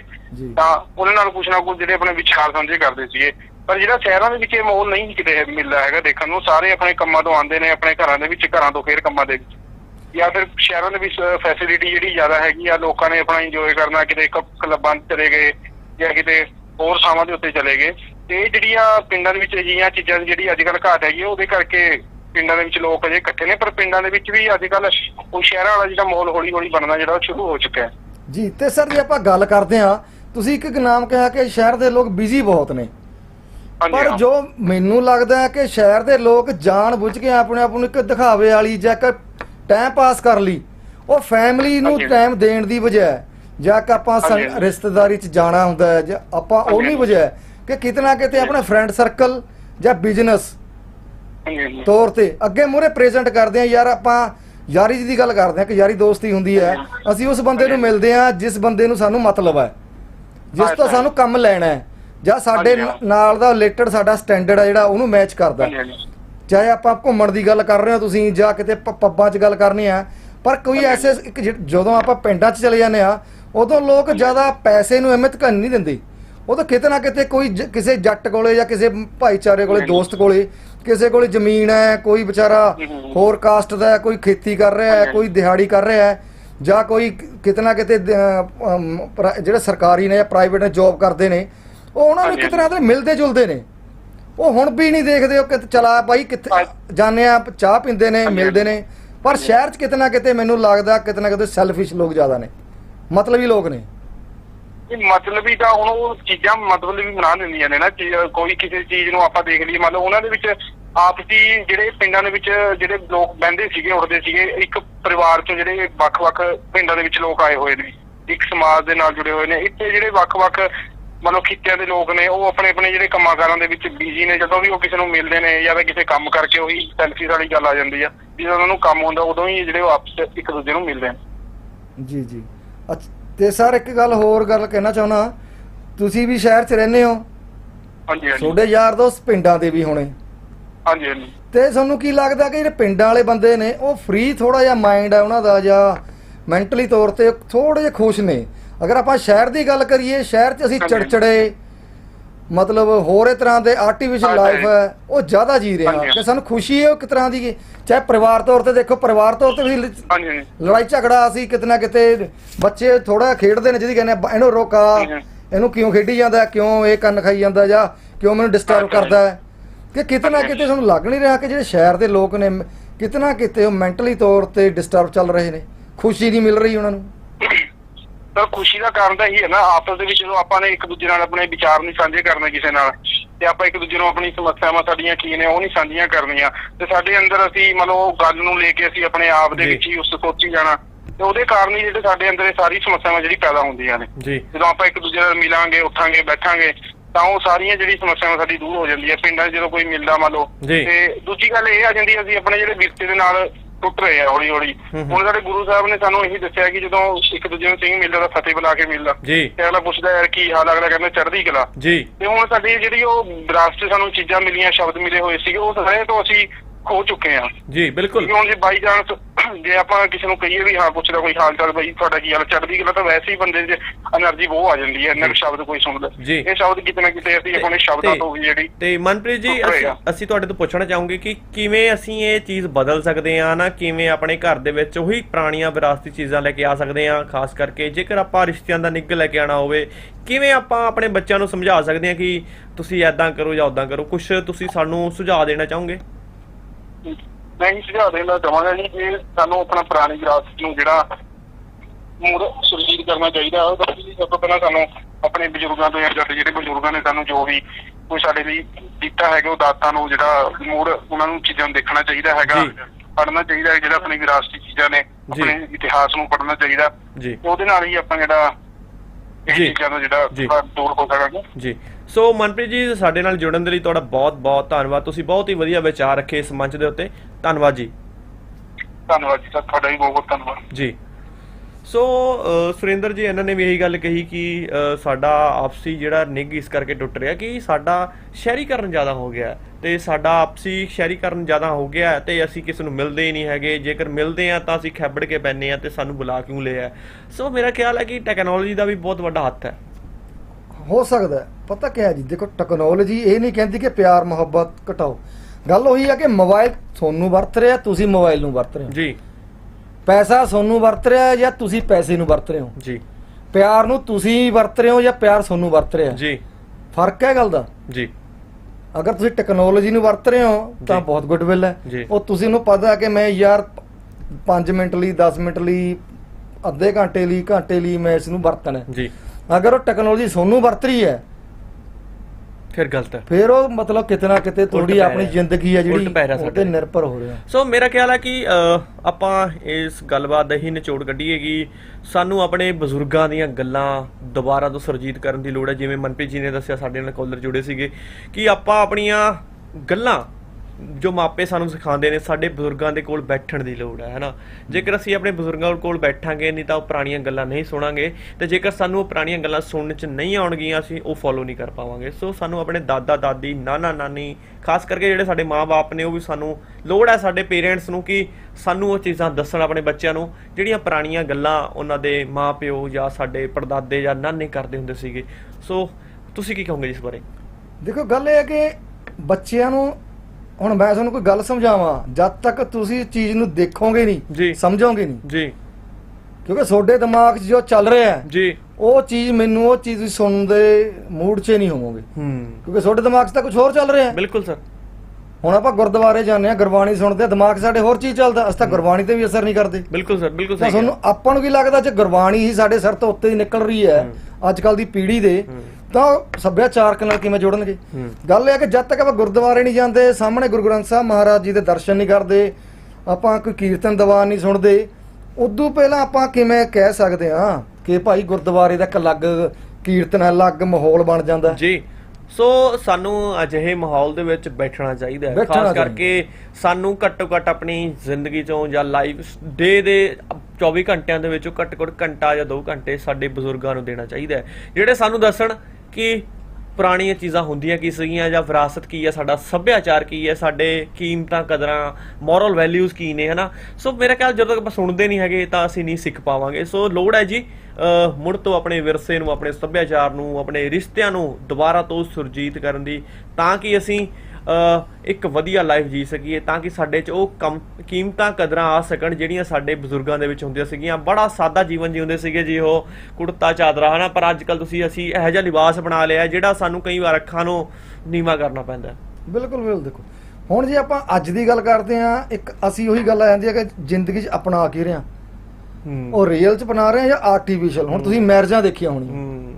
ਤਾਂ ਉਹਨਾਂ ਨਾਲ ਕੁਛ ਨਾ ਕੁਛ ਜਿਹੜੇ ਆਪਣੇ ਵਿਚਾਰ ਸਾਂਝੇ ਕਰਦੇ ਸੀਗੇ। ਪਰ ਜਿਹੜਾ ਸ਼ਹਿਰਾਂ ਦੇ ਵਿੱਚ ਇਹ ਮਾਹੌਲ ਨਹੀਂ ਕਿਤੇ ਮਿਲਦਾ ਹੈਗਾ ਦੇਖਣ ਨੂੰ ਸਾਰੇ ਆਪਣੇ ਕੰਮਾਂ ਤੋਂ ਆਉਂਦੇ ਨੇ ਆਪਣੇ ਘਰਾਂ ਦੇ ਵਿੱਚ ਘਰਾਂ ਤੋਂ ਫੇਰ ਕੰਮਾਂ ਦੇ ਵਿੱਚ। ਜਾਂ ਫਿਰ ਸ਼ਹਿਰਾਂ ਦੇ ਵਿੱਚ ਫੈਸਿਲਿਟੀ ਜਿਹੜੀ ਜ਼ਿਆਦਾ ਹੈਗੀ ਆ ਲੋਕਾਂ ਨੇ ਆਪਣਾ ਇੰਜੋਏ ਕਰਨਾ ਕਿਤੇ ਕਲੱਬਾਂ ਚਲੇ ਗਏ ਜਾਂ ਕਿਤੇ ਹੋਰ ਥਾਵਾਂ ਦੇ ਉੱਤੇ ਚਲੇ ਗਏ। ਤੇ ਜਿਹੜੀਆਂ ਪਿੰਡਾਂ ਦੇ ਵਿੱਚ ਅਜਿਹੀਆਂ ਚੀਜ਼ਾਂ ਦੀ ਜਿਹੜੀ ਅੱਜ ਘਾਟ ਹੈਗੀ ਆ, ਉਹਦੇ ਕਰਕੇ ਪਿੰਡਾਂ ਦੇ ਵਿੱਚ ਲੋਕ ਅਜੇ ਇਕੱਠੇ ਨੇ ਪਰ ਪਿੰਡਾਂ ਦੇ ਵਿੱਚ ਵੀ ਅੱਜ ਉਹ ਸ਼ਹਿਰਾਂ ਵਾਲਾ ਜਿਹੜਾ ਮਾਹੌਲ ਹੌਲੀ ਹੌਲੀ ਬਣਨਾ ਜਿਹੜਾ ਸ਼ੁਰੂ ਹੋ ਚੁੱਕਾ ਹੈ। ਜੀ ਤੇ ਸਰ ਜੇ ਆਪਾਂ ਗੱਲ ਕਰਦੇ ਹਾਂ ਤੁਸੀਂ ਇੱਕ ਇੱਕ ਨਾਮ ਕਿਹਾ ਕਿ ਸ਼ਹਿਰ ਦੇ ਲੋਕ ਬਿਜ਼ੀ ਬਹੁਤ ਨੇ। ਪਰ। ਜੋ ਮੈਨੂੰ ਲੱਗਦਾ ਹੈ ਕਿ ਸ਼ਹਿਰ ਦੇ ਲੋਕ ਜਾਣ ਬੁੱਝ ਕੇ ਆਪਣੇ ਆਪ ਨੂੰ ਇੱਕ ਦਿਖਾਵੇ ਵਾਲੀ ਜਾਂ ਇੱਕ ਟਾਈਮ ਪਾਸ ਕਰ ਲਈ ਉਹ ਫੈਮਿਲੀ ਨੂੰ ਹਾਂਜੀ। ਟਾਈਮ ਦੇਣ ਦੀ ਬਜਾਏ ਜਾਂ ਕਿ ਆਪਾਂ ਸੰ- ਹਾਂਜੀ। ਰਿਸ਼ਤੇਦਾਰੀ 'ਚ ਜਾਣਾ ਹੁੰਦਾ ਹੈ ਜਾਂ ਆਪਾਂ ਉਹ ਨਹੀਂ ਹਾਂਜੀ। ਬਜਾਏ ਕਿ ਕਿਤੇ ਨਾ ਕਿਤੇ ਆਪਣਾ ਫਰੈਂਡ ਸਰਕਲ ਜਾਂ ਬਿਜ਼ਨਸ ਹਾਂਜੀ। ਤੌਰ ਤੇ ਅੱਗੇ ਮੂਹਰੇ ਪ੍ਰੈਜ਼ੈਂਟ ਕਰਦੇ ਆ ਯਾਰ ਆਪਾਂ ਯਾਰੀ ਦੀ ਗੱਲ ਕਰਦੇ ਆ ਕਿ ਯਾਰੀ ਦੋਸਤੀ ਹੁੰਦੀ ਹੈ ਅਸੀਂ ਉਸ ਬੰਦੇ ਨੂੰ ਮਿਲਦੇ ਆ ਜਿਸ ਬੰਦੇ ਨੂੰ ਸਾਨੂੰ ਮਤਲਬ ਹੈ ਜਿਸ ਤੋਂ ਸਾਨੂੰ ਕੰਮ ਲੈਣਾ ਹੈ ਜਾਂ ਸਾਡੇ ਹਾਂਜੀ, ਨਾਲ ਦਾ ਰਿਲੇਟਡ ਸਾਡਾ ਸਟੈਂਡਰਡ ਹੈ ਜਿਹੜਾ ਉਹਨੂੰ ਮੈਚ ਕਰਦਾ ਹਾਂਜੀ, ਹਾਂਜੀ। ਚਾਹੇ ਆਪਾਂ ਘੁੰਮਣ ਦੀ ਗੱਲ ਕਰ ਰਹੇ ਹੋ ਤੁਸੀਂ ਜਾਂ ਕਿਤੇ ਪ- ਪੱਬਾਂ 'ਚ ਗੱਲ ਕਰਨੀ ਆ ਪਰ ਕੋਈ ਐਸੇ ਇੱਕ ਜਦੋਂ ਆਪਾਂ ਪਿੰਡਾਂ 'ਚ ਚਲੇ ਜਾਂਦੇ ਆ ਉਦੋਂ ਲੋਕ ਜ਼ਿਆਦਾ ਪੈਸੇ ਨੂੰ ਅਹਿਮੀਅਤ ਘੱਟ ਨਹੀਂ ਦਿੰਦੇ। ਉਦੋਂ ਕਿਤੇ ਨਾ ਕਿਤੇ ਕੋਈ ਜ- ਕਿਸੇ ਜੱਟ ਕੋਲੇ ਜਾਂ ਕਿਸੇ ਭਾਈਚਾਰੇ ਕੋਲੇ ਦੋਸਤ ਕੋਲੇ ਕਿਸੇ ਕੋਲੇ ਜ਼ਮੀਨ ਹੈ ਕੋਈ ਵਿਚਾਰਾ ਹੋਰ ਕਾਸਟ ਦਾ ਹੈ ਕੋਈ ਖੇਤੀ ਕਰ ਰਿਹਾ ਹੈ ਕੋਈ ਦਿਹਾੜੀ ਕਰ ਰਿਹਾ ਹੈ ਜਾਂ ਕੋਈ ਕਿਤੇ ਨਾ ਕਿਤੇ ਦ- ਅਮ, ਪ੍ਰਾ- ਜਿਹੜੇ ਸਰਕਾਰੀ ਨੇ ਜਾਂ ਪ੍ਰਾਈਵੇਟ ਨੇ ਜੌਬ ਕਰਦੇ ਨੇ ਉਹ ਉਹਨਾਂ ਨੂੰ ਹਾਂਜੀ, ਇੱਕ ਤਰ੍ਹਾਂ ਦੇ ਮਿਲਦੇ ਜੁਲਦੇ ਨੇ। ਉਹ ਹੁਣ ਵੀ ਨਹੀਂ ਦੇਖਦੇ ਉਹ ਕਿ ਚਲਾ ਬਾਈ ਕਿੱਥੇ। ਜਾਂਦੇ ਆ ਚਾਹ ਪੀਂਦੇ ਨੇ ਮਿਲਦੇ ਨੇ। ਪਰ ਸ਼ਹਿਰ 'ਚ ਕਿਤੇ ਨਾ ਕਿਤੇ ਮੈਨੂੰ ਲੱਗਦਾ ਕਿਤੇ ਨਾ ਕਿਤੇ ਸੈਲਫਿਸ਼ ਲੋਕ ਜ਼ਿਆਦਾ ਨੇ। ਮਤਲਬੀ ਲੋਕ ਨੇ। ਇਹ ਮਤਲਬੀ ਤਾਂ ਹੁਣ ਉਹ ਚੀਜ਼ਾਂ ਮਤਲਬੀ ਬਣਾ ਦਿੰਦੀਆਂ ਨੇ ਨਾ ਕਿ ਕੋਈ ਕਿਸੇ ਚੀਜ਼ ਨੂੰ ਆਪਾਂ ਦੇਖ ਲਈਏ। ਮੰਨ ਲਓ ਉਹਨਾਂ ਦੇ ਵਿੱਚ ਆਪਸੀ ਜਿਹੜੇ ਪਿੰਡਾਂ ਦੇ ਵਿੱਚ ਜਿਹੜੇ ਲੋਕ ਬਹਿੰਦੇ ਸੀਗੇ ਉੱਠਦੇ ਸੀਗੇ ਇੱਕ ਪਰਿਵਾਰ ਚੋਂ ਜਿਹੜੇ ਵੱਖ-ਵੱਖ ਪਿੰਡਾਂ ਦੇ ਵਿੱਚ ਲੋਕ ਆਏ ਹੋਏ ਨੇ। ਇੱਕ ਸਮਾਜ ਦੇ ਨਾਲ ਜੁੜੇ ਹੋਏ ਨੇ। ਇੱਥੇ ਜਿਹੜੇ ਵੱਖ-ਵੱਖ ਮਤਲਬ ਖਿੱਤਿਆਂ ਦੇ ਲੋਕ ਨੇ ਉਹ ਆਪਣੇ ਆਪਣੇ ਜਿਹੜੇ ਕੰਮਾਂ ਕਾਰਾਂ ਦੇ ਵਿੱਚ ਬਿਜ਼ੀ ਨੇ ਜਦੋਂ ਵੀ ਉਹ ਕਿਸੇ ਨੂੰ ਮਿਲਦੇ ਨੇ ਜਾਂ ਫਿਰ ਕਿਸੇ ਕੰਮ ਕਰਕੇ ਉਹੀ ਸੈਲਫੀ ਵਾਲੀ ਗੱਲ ਆ ਜਾਂਦੀ ਆ ਜਦੋਂ ਉਹਨਾਂ ਨੂੰ ਕੰਮ ਹੁੰਦਾ ਉਦੋਂ ਹੀ ਜਿਹੜੇ ਉਹ ਆਪਸ 'ਚ ਇੱਕ ਦੂਜੇ ਨੂੰ ਮਿਲਦੇ ਨੇ। ਜੀ ਜੀ। ਤੇ ਸਰ ਇੱਕ ਗੱਲ ਹੋਰ ਗੱਲ ਕਹਿਣਾ ਚਾਹੁੰਦਾ ਤੁਸੀਂ ਵੀ ਸ਼ਹਿਰ 'ਚ ਰਹਿੰਦੇ ਹੋ? ਹਾਂਜੀ ਹਾਂਜੀ। ਤੁਹਾਡੇ ਯਾਰ ਦੋਸਤ ਪਿੰਡਾਂ ਦੇ ਵੀ ਹੋਣੇ। ਹਾਂਜੀ ਹਾਂਜੀ। ਤੇ ਤੁਹਾਨੂੰ ਕੀ ਲੱਗਦਾ ਕਿ ਜਿਹੜੇ ਪਿੰਡਾਂ ਵਾਲੇ ਬੰਦੇ ਨੇ ਉਹ ਫ੍ਰੀ ਥੋੜਾ ਜਿਹਾ ਮਾਈਂਡ ਹੈ ਉਹਨਾਂ ਦਾ ਜਾਂ ਮੈਂਟਲੀ ਤੌਰ ਤੇ ਥੋੜੇ ਜਿਹਾ ਖੁਸ਼ ਨੇ? ਅਗਰ ਆਪਾਂ ਸ਼ਹਿਰ ਦੀ ਗੱਲ ਕਰੀਏ ਸ਼ਹਿਰ 'ਚ ਅਸੀਂ। ਚੜਚੜੇ ਮਤਲਬ ਹੋਰ ਇਹ ਤਰ੍ਹਾਂ ਦੇ ਆਰਟੀਫੀਸ਼ੀਅਲ। ਲਾਈਫ ਹੈ ਉਹ ਜ਼ਿਆਦਾ ਜੀ ਰਹੇ। ਕਿ ਸਾਨੂੰ ਖੁਸ਼ੀ ਹੈ ਉਹ ਇੱਕ ਤਰ੍ਹਾਂ ਦੀ ਚਾਹੇ ਪਰਿਵਾਰ ਤੌਰ ਤੇ ਦੇਖੋ ਪਰਿਵਾਰ ਤੌਰ ਤੇ ਵੀ ਲੜਾਈ ਝਗੜਾ ਅਸੀਂ ਕਿਤੇ ਨਾ ਕਿਤੇ ਬੱਚੇ ਥੋੜਾ ਖੇਡਦੇ ਨੇ ਜਿਹਦੀ ਕਹਿੰਦੇ ਇਹਨੂੰ ਰੋਕਾ। ਇਹਨੂੰ ਕਿਉਂ ਖੇਡੀ ਜਾਂਦਾ ਕਿਉਂ ਇਹ ਕੰਨ ਖਾਈ ਜਾਂਦਾ ਜਾਂ ਕਿਉਂ ਮੈਨੂੰ ਡਿਸਟਰਬ। ਕਰਦਾ ਕਿ ਕਿਤੇ ਨਾ ਹਾਂਜੀ। ਕਿਤੇ ਤੁਹਾਨੂੰ ਲੱਗ ਨਹੀਂ ਰਿਹਾ ਕਿ ਜਿਹੜੇ ਸ਼ਹਿਰ ਦੇ ਲੋਕ ਨੇ ਮ- ਕਿਤੇ ਨਾ ਕਿਤੇ ਉਹ ਮੈਂਟਲੀ ਤੌਰ ਤੇ ਡਿਸਟਰਬ ਚੱਲ ਰਹੇ ਨੇ ਖੁਸ਼ੀ ਨਹੀਂ ਮਿਲ ਰਹੀ ਉਹਨਾਂ ਨੂੰ ਤਾਂ ਖੁਸ਼ੀ ਦਾ ਕਾਰਨ ਤਾਂ ਇਹੀ ਹੈ ਨਾ ਆਪਸ ਦੇ ਵਿੱਚ ਜਦੋਂ ਆਪਾਂ ਨੇ ਇੱਕ ਦੂਜੇ ਨਾਲ ਆਪਣੇ ਵਿਚਾਰ ਨਹੀਂ ਸਾਂਝੇ ਕਰਨੇ ਕਿਸੇ ਨਾਲ ਤੇ ਆਪਾਂ ਇੱਕ ਦੂਜੇ ਨੂੰ ਆਪਣੀ ਸਮੱਸਿਆਵਾਂ ਸਾਡੀਆਂ ਕੀ ਨੇ ਉਹ ਨਹੀਂ ਸਾਂਝੀਆਂ ਕਰਨੀਆਂ ਤੇ ਸਾਡੇ ਅੰਦਰ ਅਸੀਂ ਮਤਲਬ ਗੱਲ ਨੂੰ ਲੈ ਕੇ ਅਸੀਂ ਆਪਣੇ ਆਪ ਦੇ। ਵਿੱਚ ਹੀ ਉਸ ਸੋਚੀ ਜਾਣਾ ਤੇ ਉਹਦੇ ਕਾਰਨ ਹੀ ਜਿਹੜੇ ਸਾਡੇ ਅੰਦਰ ਇਹ ਸਾਰੀ ਸਮੱਸਿਆਵਾਂ ਜਿਹੜੀ ਪੈਦਾ ਹੁੰਦੀਆਂ ਨੇ ਜਦੋਂ ਆਪਾਂ ਇੱਕ ਦੂਜੇ ਨਾਲ ਮਿਲਾਂਗੇ ਉੱਠਾਂਗੇ ਬੈਠਾਂਗੇ ਤਾਂ ਉਹ ਸਾਰੀਆਂ ਜਿਹੜੀ ਸਮੱਸਿਆਵਾਂ ਸਾਡੀ ਦੂਰ ਹੋ ਜਾਂਦੀਆਂ ਪਿੰਡਾਂ 'ਚ ਜਦੋਂ ਕੋਈ ਮਿਲਦਾ ਮੰਨ ਲਓ। ਤੇ ਦੂਜੀ ਗੱਲ ਇਹ ਆ ਜਾਂਦੀ ਅਸੀਂ ਆਪਣੇ ਜਿਹੜੇ ਵਿਰਸੇ ਦੇ ਨਾਲ ਟੁੱਟ ਰਹੇ ਆ ਹੌਲੀ ਹੌਲੀ। ਹੁਣ ਸਾਡੇ ਗੁਰੂ ਸਾਹਿਬ ਨੇ ਸਾਨੂੰ ਇਹੀ ਦੱਸਿਆ ਕਿ ਜਦੋਂ ਇੱਕ ਦੂਜੇ ਨੂੰ ਸਿੰਘ ਮਿਲਦਾ ਤਾਂ ਫਤਿਹ ਬੁਲਾ ਕੇ ਮਿਲਦਾ। ਤੇ ਅਗਲਾ ਪੁੱਛਦਾ ਯਾਰ ਕੀ ਹਾਲ? ਅਗਲਾ ਕਹਿੰਦਾ ਚੜ੍ਹਦੀ ਕਲਾ। ਜੀ। ਤੇ ਹੁਣ ਸਾਡੀ ਜਿਹੜੀ ਉਹ ਵਿਰਾਸਤ 'ਚ ਸਾਨੂੰ ਚੀਜ਼ਾਂ ਮਿਲੀਆਂ ਸ਼ਬਦ ਮਿਲੇ ਹੋਏ ਸੀਗੇ ਉਹ ਸਾਰੇ ਤੋਂ ਅਸੀਂ ਖੋ ਚੁੱਕੇ ਆ। ਜੀ ਬਿਲਕੁਲ। ਹੁਣ ਜੇ ਬਾਈ ਚਾਂਸ ਜੇ ਆਪਾਂ ਕਿਸੇ ਨੂੰ ਕਹੀਏ ਵੀ ਹਾਂ ਪੁੱਛਦਾ ਕੋਈ ਹਾਲ ਚਾਲ ਬਈ ਤੁਹਾਡਾ ਕੀ ਹਾਲ ਚੜਦੀ ਗੱਲ ਤਾਂ ਵੈਸੇ ਹੀ ਬੰਦੇ 'ਚ એનર્ਜੀ ਬਹੁਤ ਆ ਜਾਂਦੀ ਹੈ ਇਹਨਾਂ ਸ਼ਬਦ ਕੋਈ ਸੁਣਦਾ। ਇਹ ਸ਼ਬਦ ਕਿਤੇ ਕਿਤੇ ਅਸੀਂ ਆਪਣੇ ਸ਼ਬਦਾਂ ਤੋਂ ਜਿਹੜੀ ਤੇ ਮਨਪ੍ਰੀਤ ਜੀ ਅਸੀਂ ਤੁਹਾਡੇ ਤੋਂ ਪੁੱਛਣਾ ਚਾਹੂੰਗੇ ਕਿ ਕਿਵੇਂ ਅਸੀਂ ਇਹ ਚੀਜ਼ ਬਦਲ ਸਕਦੇ ਆ ਨਾ ਕਿਵੇਂ ਆਪਣੇ ਘਰ ਦੇ ਵਿੱਚ ਉਹੀ ਪੁਰਾਣੀਆਂ ਵਿਰਾਸਤੀ ਚੀਜ਼ਾਂ ਲੈ ਕੇ ਆ ਸਕਦੇ ਆ ਖਾਸ ਕਰਕੇ ਜੇਕਰ ਆਪਾਂ ਰਿਸ਼ਤਿਆਂ ਦਾ ਨਿੱਘ ਲੈ ਕੇ ਆਣਾ ਹੋਵੇ ਕਿਵੇਂ ਆਪਾਂ ਆਪਣੇ ਬੱਚਿਆਂ ਨੂੰ ਸਮਝਾ ਸਕਦੇ ਆ ਕਿ ਤੁਸੀਂ ਐਦਾਂ ਕਰੋ ਜਾਂ ਉਦਾਂ ਕਰੋ ਕੁਝ ਤੁਸੀਂ ਸਾਨੂੰ ਸੁਝਾਅ ਦੇਣਾ ਚਾਹੋਗੇ? ਮੈਂ ਹੀ ਸੁਝਾਅ ਦੇਣਾ ਚਾਹਾਂਗਾ ਜੀ ਕਿ ਸਾਨੂੰ ਆਪਣਾ ਪੁਰਾਣੀ ਵਿਰਾਸਤ ਨੂੰ ਜਿਹੜਾ ਮੁੜ ਸੁਰਜੀਤ ਕਰਨਾ ਚਾਹੀਦਾ ਉਹਦੇ ਲਈ ਸਭ ਤੋਂ ਪਹਿਲਾਂ ਸਾਨੂੰ ਆਪਣੇ ਬਜ਼ੁਰਗਾਂ ਤੋਂ ਜਾਂ ਸਾਡੇ ਜਿਹੜੇ ਬਜ਼ੁਰਗਾਂ ਨੇ ਸਾਨੂੰ ਜੋ ਵੀ ਕੋਈ ਸਾਡੇ ਲਈ ਦਿੱਤਾ ਹੈਗਾ ਉਹ ਦਾਤਾਂ ਨੂੰ ਜਿਹੜਾ ਮੁੜ ਉਹਨਾਂ ਨੂੰ ਚੀਜ਼ਾਂ ਨੂੰ ਦੇਖਣਾ ਚਾਹੀਦਾ ਹੈਗਾ ਜੀ। ਪੜ੍ਹਨਾ ਚਾਹੀਦਾ ਹੈ ਜਿਹੜਾ ਆਪਣੀ ਵਿਰਾਸਤੀ ਚੀਜ਼ਾਂ ਨੇ। ਆਪਣੇ ਇਤਿਹਾਸ ਨੂੰ ਪੜ੍ਹਨਾ ਚਾਹੀਦਾ ਉਹਦੇ ਨਾਲ ਹੀ ਆਪਾਂ ਜਿਹੜਾ ਇਹ। ਚੀਜ਼ਾਂ ਤੋਂ ਜਿਹੜਾ ਦੂਰ ਹੋ ਸਕਾਂਗੇ ਜੀ ਸੋ ਮਨਪ੍ਰੀਤ ਜੀ ਸਾਡੇ ਨਾਲ ਜੁੜਨ ਦੇ ਲਈ ਤੁਹਾਡਾ ਬਹੁਤ ਬਹੁਤ ਧੰਨਵਾਦ। ਤੁਸੀਂ ਬਹੁਤ ਹੀ ਵਧੀਆ ਵਿਚਾਰ ਰੱਖੇ ਇਸ ਮੰਚ ਦੇ ਉੱਤੇ। ਧੰਨਵਾਦ ਜੀ। ਧੰਨਵਾਦ ਜੀ ਤੁਹਾਡਾ ਵੀ ਬਹੁਤ ਧੰਨਵਾਦ। ਜੀ। ਸੋ ਸੁਰਿੰਦਰ ਜੀ ਇਹਨਾਂ ਨੇ ਵੀ ਇਹੀ ਗੱਲ ਕਹੀ ਕਿ ਸਾਡਾ ਆਪਸੀ ਜਿਹੜਾ ਨਿੱਘ ਇਸ ਕਰਕੇ ਟੁੱਟ ਰਿਹਾ ਕਿ ਸਾਡਾ ਸ਼ਹਿਰੀਕਰਨ ਜ਼ਿਆਦਾ ਹੋ ਗਿਆ ਤੇ ਸਾਡਾ ਆਪਸੀ ਸ਼ਹਿਰੀਕਰਨ ਜ਼ਿਆਦਾ ਹੋ ਗਿਆ ਤੇ ਅਸੀਂ ਕਿਸੇ ਨੂੰ ਮਿਲਦੇ ਹੀ ਨਹੀਂ ਹੈਗੇ। ਜੇਕਰ ਮਿਲਦੇ ਆ ਤਾਂ ਅਸੀਂ ਖੱਬੜ ਕੇ ਪੈਨੇ ਆ ਤੇ ਸਾਨੂੰ ਬੁਲਾ ਕਿਉਂ ਲਿਆ ਸੋ ਮੇਰਾ ਖਿਆਲ ਹੈ ਕਿ ਟੈਕਨੋਲੋਜੀ ਦਾ ਵੀ ਬਹੁਤ ਵੱਡਾ ਹੱਥ ਹੈ। ਹੋ ਸਕਦਾ ਹੈ। ਪਤਾ ਕੀ ਹੈ ਜੀ ਦੇਖੋ ਟੈਕਨੋਲੋਜੀ ਇਹ ਨਹੀਂ ਕਹਿੰਦੀ ਕਿ ਪਿਆਰ ਮੁਹੱਬਤ ਘਟਾਓ। ਗੱਲ ਉਹੀ ਹੈ ਕਿ ਮੋਬਾਈਲ ਤੁਹਾਨੂੰ ਵਰਤ ਰਿਹਾ ਤੁਸੀਂ ਮੋਬਾਈਲ ਨੂੰ ਵਰਤ ਰਹੇ ਹੋ। ਜੀ। ਪੈਸਾ ਤੁਹਾਨੂੰ ਵਰਤ ਰਿਹਾ ਹੈ ਜਾਂ ਤੁਸੀਂ ਪੈਸੇ ਨੂੰ ਵਰਤ ਰਹੇ ਹੋ? ਜੀ। ਪਿਆਰ ਨੂੰ ਤੁਸੀਂ ਵਰਤ ਰਹੇ ਹੋ ਜਾਂ ਪਿਆਰ ਤੁਹਾਨੂੰ ਵਰਤ ਰਿਹਾ? ਹੈ ਜੀ। ਫ਼ਰਕ ਹੈ ਗੱਲ ਦਾ? ਜੀ। ਅਗਰ ਤੁਸੀਂ ਟੈਕਨੋਲੋਜੀ ਨੂੰ ਵਰਤ ਰਹੇ ਹੋ ਤਾਂ। ਬਹੁਤ ਗੁੱਡਵਿਲ ਹੈ। ਜੀ। ਉਹ ਤੁਸੀਂ ਨੂੰ ਪਤਾ ਹੈ ਕਿ ਮੈਂ ਯਾਰ 5 ਮਿੰਟ ਲਈ 10 ਮਿੰਟ ਲਈ ਅੱਧੇ ਘੰਟੇ ਲਈ ਘੰਟੇ ਲਈ ਮੈਂ ਇਸ ਨੂੰ ਵਰਤਣਾ ਹੈ। ਜੀ। ਅਗਰ ਉਹ ਟੈਕਨੋਲੋਜੀ ਤੁਹਾਨੂੰ ਵਰਤ ਰਹੀ ਹੈ ਫਿਰ ਗਲਤ ਹੈ ਫਿਰ ਉਹ ਮਤਲਬ ਕਿਤੇ ਨਾ ਕਿਤੇ ਪੈ ਆਪਣੀ। ਜ਼ਿੰਦਗੀ ਹੈ ਜਿਹੜੀ ਤੇ। ਨਿਰਭਰ ਹੋ ਰਿਹਾ ਸੋ ਮੇਰਾ ਖਿਆਲ ਹੈ ਕਿ ਆਪਾਂ ਇਸ ਗੱਲਬਾਤ ਦਾ ਹੀ ਨਿਚੋੜ ਕੱਢੀਏ ਕਿ ਸਾਨੂੰ ਆਪਣੇ ਬਜ਼ੁਰਗਾਂ ਦੀਆਂ ਗੱਲਾਂ ਦੁਬਾਰਾ ਤੋਂ ਸੁਰਜੀਤ ਕਰਨ ਦੀ ਲੋੜ ਹੈ ਜਿਵੇਂ ਮਨਪ੍ਰੀਤ ਜੀ ਨੇ ਦੱਸਿਆ ਸਾਡੇ ਨਾਲ ਕਾਲਰ ਜੁੜੇ ਸੀਗੇ ਕਿ ਆਪਾਂ ਆਪਣੀਆਂ ਗੱਲਾਂ ਜੋ ਮਾਪੇ ਸਾਨੂੰ ਸਿਖਾਉਂਦੇ ਨੇ, ਸਾਡੇ ਬਜ਼ੁਰਗਾਂ ਦੇ ਕੋਲ ਬੈਠਣ ਦੀ ਲੋੜ ਹੈ, ਹੈਨਾ? ਜੇਕਰ ਅਸੀਂ ਆਪਣੇ ਬਜ਼ੁਰਗਾਂ ਕੋਲ ਬੈਠਾਂਗੇ ਨਹੀਂ ਤਾਂ ਉਹ ਪੁਰਾਣੀਆਂ ਗੱਲਾਂ ਨਹੀਂ ਸੁਣਾਂਗੇ ਤੇ ਜੇਕਰ ਸਾਨੂੰ ਉਹ ਪੁਰਾਣੀਆਂ ਗੱਲਾਂ ਸੁਣਨ 'ਚ ਨਹੀਂ ਆਉਣਗੀਆਂ, ਅਸੀਂ ਉਹ ਫੋਲੋ ਨਹੀਂ ਕਰ ਪਾਵਾਂਗੇ। ਸੋ ਸਾਨੂੰ ਆਪਣੇ ਦਾਦਾ, ਦਾਦੀ, ਨਾਨਾ, ਨਾਨੀ, ਖਾਸ ਕਰਕੇ ਜਿਹੜੇ ਸਾਡੇ ਮਾਪੇ ਨੇ, ਉਹ ਵੀ ਸਾਨੂੰ ਲੋੜ ਹੈ ਸਾਡੇ ਪੇਰੈਂਟਸ ਨੂੰ ਕਿ ਸਾਨੂੰ ਉਹ ਚੀਜ਼ਾਂ ਦੱਸਣ ਆਪਣੇ ਬੱਚਿਆਂ ਨੂੰ, ਜਿਹੜੀਆਂ ਪੁਰਾਣੀਆਂ ਗੱਲਾਂ ਉਹਨਾਂ ਦੇ ਮਾਪਿਓ ਜਾਂ ਸਾਡੇ ਪੜਦਾਦੇ ਜਾਂ ਨਾਨੇ ਕਰਦੇ ਹੁੰਦੇ ਸੀਗੇ। ਸੋ ਤੁਸੀਂ ਕੀ ਕਹੋਗੇ ਇਸ ਬਾਰੇ? ਦੇਖੋ, ਗੱਲ ਇਹ ਹੈ ਕਿ ਬੱਚਿਆਂ ਨੂੰ ਹੁਣ ਮੈਂ ਤੁਹਾਨੂੰ ਕੋਈ ਗੱਲ ਸਮਝਾਵਾਂ ਜਦ ਤੱਕ ਤੁਸੀਂ ਚੀਜ਼ ਨੂੰ ਦੇਖੋਗੇ ਜੀ। ਨਹੀਂ ਸਮਝੋਗੇ ਨਹੀਂ। ਜੀ। ਕਿਉਂਕਿ ਤੁਹਾਡੇ ਦਿਮਾਗ 'ਚ ਜੋ ਚੱਲ ਰਿਹਾ ਹੈ ਜੀ। ਉਹ ਚੀਜ਼ ਮੈਨੂੰ ਉਹ ਚੀਜ਼ ਤੁਸੀਂ ਸੁਣਨ ਦੇ ਮੂਡ 'ਚ ਨਹੀਂ ਹੋਵੋਗੇ। ਹੂੰ। ਕਿਉਂਕਿ ਤੁਹਾਡੇ ਦਿਮਾਗ 'ਚ ਤਾਂ ਕੁਝ ਹੋਰ ਚੱਲ ਰਿਹਾ ਹੈ। ਬਿਲਕੁਲ ਸਰ। ਹੁਣ ਆਪਾਂ ਗੁਰਦੁਆਰੇ ਜਾਂਦੇ ਆ ਗੁਰਬਾਣੀ ਸੁਣਦੇ ਆ ਦਿਮਾਗ 'ਚ ਸਾਡੇ ਹੋਰ ਚੀਜ਼ ਚੱਲਦਾ ਅਸੀਂ ਤਾਂ ਗੁਰਬਾਣੀ ਤੇ ਵੀ ਅਸਰ ਨਹੀਂ ਕਰਦੇ। ਬਿਲਕੁਲ ਸਰ ਬਿਲਕੁਲ ਤਾਂ ਸਹੀ ਤੁਹਾਨੂੰ ਆਪਾਂ ਨੂੰ ਕੀ ਲੱਗਦਾ ਜੇ ਗੁਰਬਾਣੀ ਹੀ ਸਾਡੇ ਸਿਰ ਤੋਂ ਉੱਤੇ ਹੀ ਨਿਕਲ ਰਹੀ ਹੈ ਅੱਜ ਕੱਲ ਦੀ ਪੀੜ੍ਹੀ ਦੇ ਹੂੰ। ਤਾਂ ਸੱਭਿਆਚਾਰਕ ਨਾਲ ਕਿਵੇਂ ਜੋੜਨਗੇ। ਗੱਲ ਇਹ ਹੈ ਕਿ ਜਦ ਤੱਕ ਆਪਾਂ ਗੁਰਦੁਆਰੇ ਨਹੀਂ ਜਾਂਦੇ ਸਾਹਮਣੇ ਗੁਰੂ ਗ੍ਰੰਥ ਸਾਹਿਬ ਮਹਾਰਾਜ ਜੀ ਦੇ ਦਰਸ਼ਨ ਨਹੀਂ ਕਰਦੇ ਆਪਾਂ ਕੋਈ ਕੀਰਤਨ ਦੀਵਾਨ ਨਹੀਂ ਸੁਣਦੇ ਉਦੋਂ ਪਹਿਲਾਂ ਆਪਾਂ ਕਿਵੇਂ ਕਹਿ ਸਕਦੇ ਹਾਂ ਕਿ ਭਾਈ ਗੁਰਦੁਆਰੇ ਦਾ ਇੱਕ ਅਲੱਗ ਕੀਰਤਨ ਹੈ, ਅਲੱਗ ਮਾਹੌਲ ਬਣ ਜਾਂਦਾ ਹੈ। ਜੀ ਸੋ ਸਾਨੂੰ ਅਜਿਹੇ ਮਾਹੌਲ ਦੇ ਵਿੱਚ ਬੈਠਣਾ ਚਾਹੀਦਾ ਹੈ ਬੈਠਣਾ ਖਾਸ ਚਾਹੀਦਾ। ਕਰਕੇ ਸਾਨੂੰ ਘੱਟੋ ਘੱਟ ਆਪਣੀ ਜ਼ਿੰਦਗੀ ਚੋਂ ਜਾਂ ਲਾਈਫ ਡੇ ਦੇ 24 ਘੰਟਿਆਂ ਦੇ ਵਿੱਚੋਂ ਘੱਟੋ ਘੱਟ ਘੰਟਾ ਜਾਂ 2 ਘੰਟੇ ਸਾਡੇ ਬਜ਼ੁਰਗਾਂ ਨੂੰ ਦੇਣਾ ਚਾਹੀਦਾ ਹੈ ਜਿਹੜੇ ਸਾਨੂੰ ਦੱਸਣ ਕਿ ਪੁਰਾਣੀਆਂ ਚੀਜ਼ਾਂ ਹੁੰਦੀਆਂ ਕੀ ਸੀਗੀਆਂ ਜਾਂ ਵਿਰਾਸਤ ਕੀ ਹੈ ਸਾਡਾ ਸੱਭਿਆਚਾਰ ਕੀ ਹੈ ਸਾਡੇ ਕੀਮਤਾਂ ਕਦਰਾਂ ਮੋਰਲ ਵੈਲਿਊਜ਼ ਕੀ ਨੇ, ਹਨਾ? ਸੋ ਮੇਰਾ ਖਿਆਲ ਜਦੋਂ ਤੱਕ ਆਪਾਂ ਸੁਣਦੇ ਨਹੀਂ ਹੈਗੇ ਤਾਂ ਅਸੀਂ ਨਹੀਂ ਸਿੱਖ ਪਾਵਾਂਗੇ। ਸੋ ਲੋੜ ਹੈ ਜੀ ਮੁੜ ਤੋਂ ਆਪਣੇ ਵਿਰਸੇ ਨੂੰ, ਆਪਣੇ ਸੱਭਿਆਚਾਰ ਨੂੰ, ਆਪਣੇ ਰਿਸ਼ਤਿਆਂ ਨੂੰ ਦੁਬਾਰਾ ਤੋਂ ਸੁਰਜੀਤ ਕਰਨ ਦੀ, ਤਾਂ ਕਿ ਅਸੀਂ ਇੱਕ ਵਧੀਆ ਲਾਈਫ ਜੀ ਸਕੀਏ ਤਾਂ ਕਿ ਸਾਡੇ 'ਚ ਉਹ ਕਮ ਕੀਮਤਾਂ ਕਦਰਾਂ ਆ ਸਕਣ ਜਿਹੜੀਆਂ ਸਾਡੇ ਬਜ਼ੁਰਗਾਂ ਦੇ ਵਿੱਚ ਹੁੰਦੀਆਂ ਸੀਗੀਆਂ। ਬੜਾ ਸਾਦਾ ਜੀਵਨ ਜਿਉਂਦੇ ਸੀਗੇ ਜੀ ਉਹ ਕੁੜਤਾ ਚਾਦਰਾ ਹਨਾ? ਪਰ ਅੱਜ ਕੱਲ ਤੁਸੀਂ ਅਸੀਂ ਇਹੋ ਜਿਹਾ ਲਿਬਾਸ ਬਣਾ ਲਿਆ ਜਿਹੜਾ ਸਾਨੂੰ ਕਈ ਵਾਰ ਅੱਖਾਂ ਨੂੰ ਨੀਵਾ ਕਰਨਾ ਪੈਂਦਾ। ਬਿਲਕੁਲ ਬਿਲਕੁਲ ਦੇਖੋ। ਹੁਣ ਜੇ ਆਪਾਂ ਅੱਜ ਦੀ ਗੱਲ ਕਰਦੇ ਹਾਂ ਇੱਕ ਅਸੀਂ ਉਹੀ ਗੱਲ ਆ ਜਾਂਦੀ ਹੈ ਕਿ ਜ਼ਿੰਦਗੀ 'ਚ ਅਪਣਾ ਕੇ ਰਹੇ ਉਹ ਰੀਅਲ 'ਚ ਬਣਾ ਰਹੇ ਹਾਂ ਜਾਂ ਆਰਟੀਫੀਸ਼ੀਅਲ ਹੁਣ ਤੁਸੀਂ ਮੈਰਿਜਾਂ ਦੇਖੀਆਂ ਹੋਣੀਆਂ। ਹੂੰ।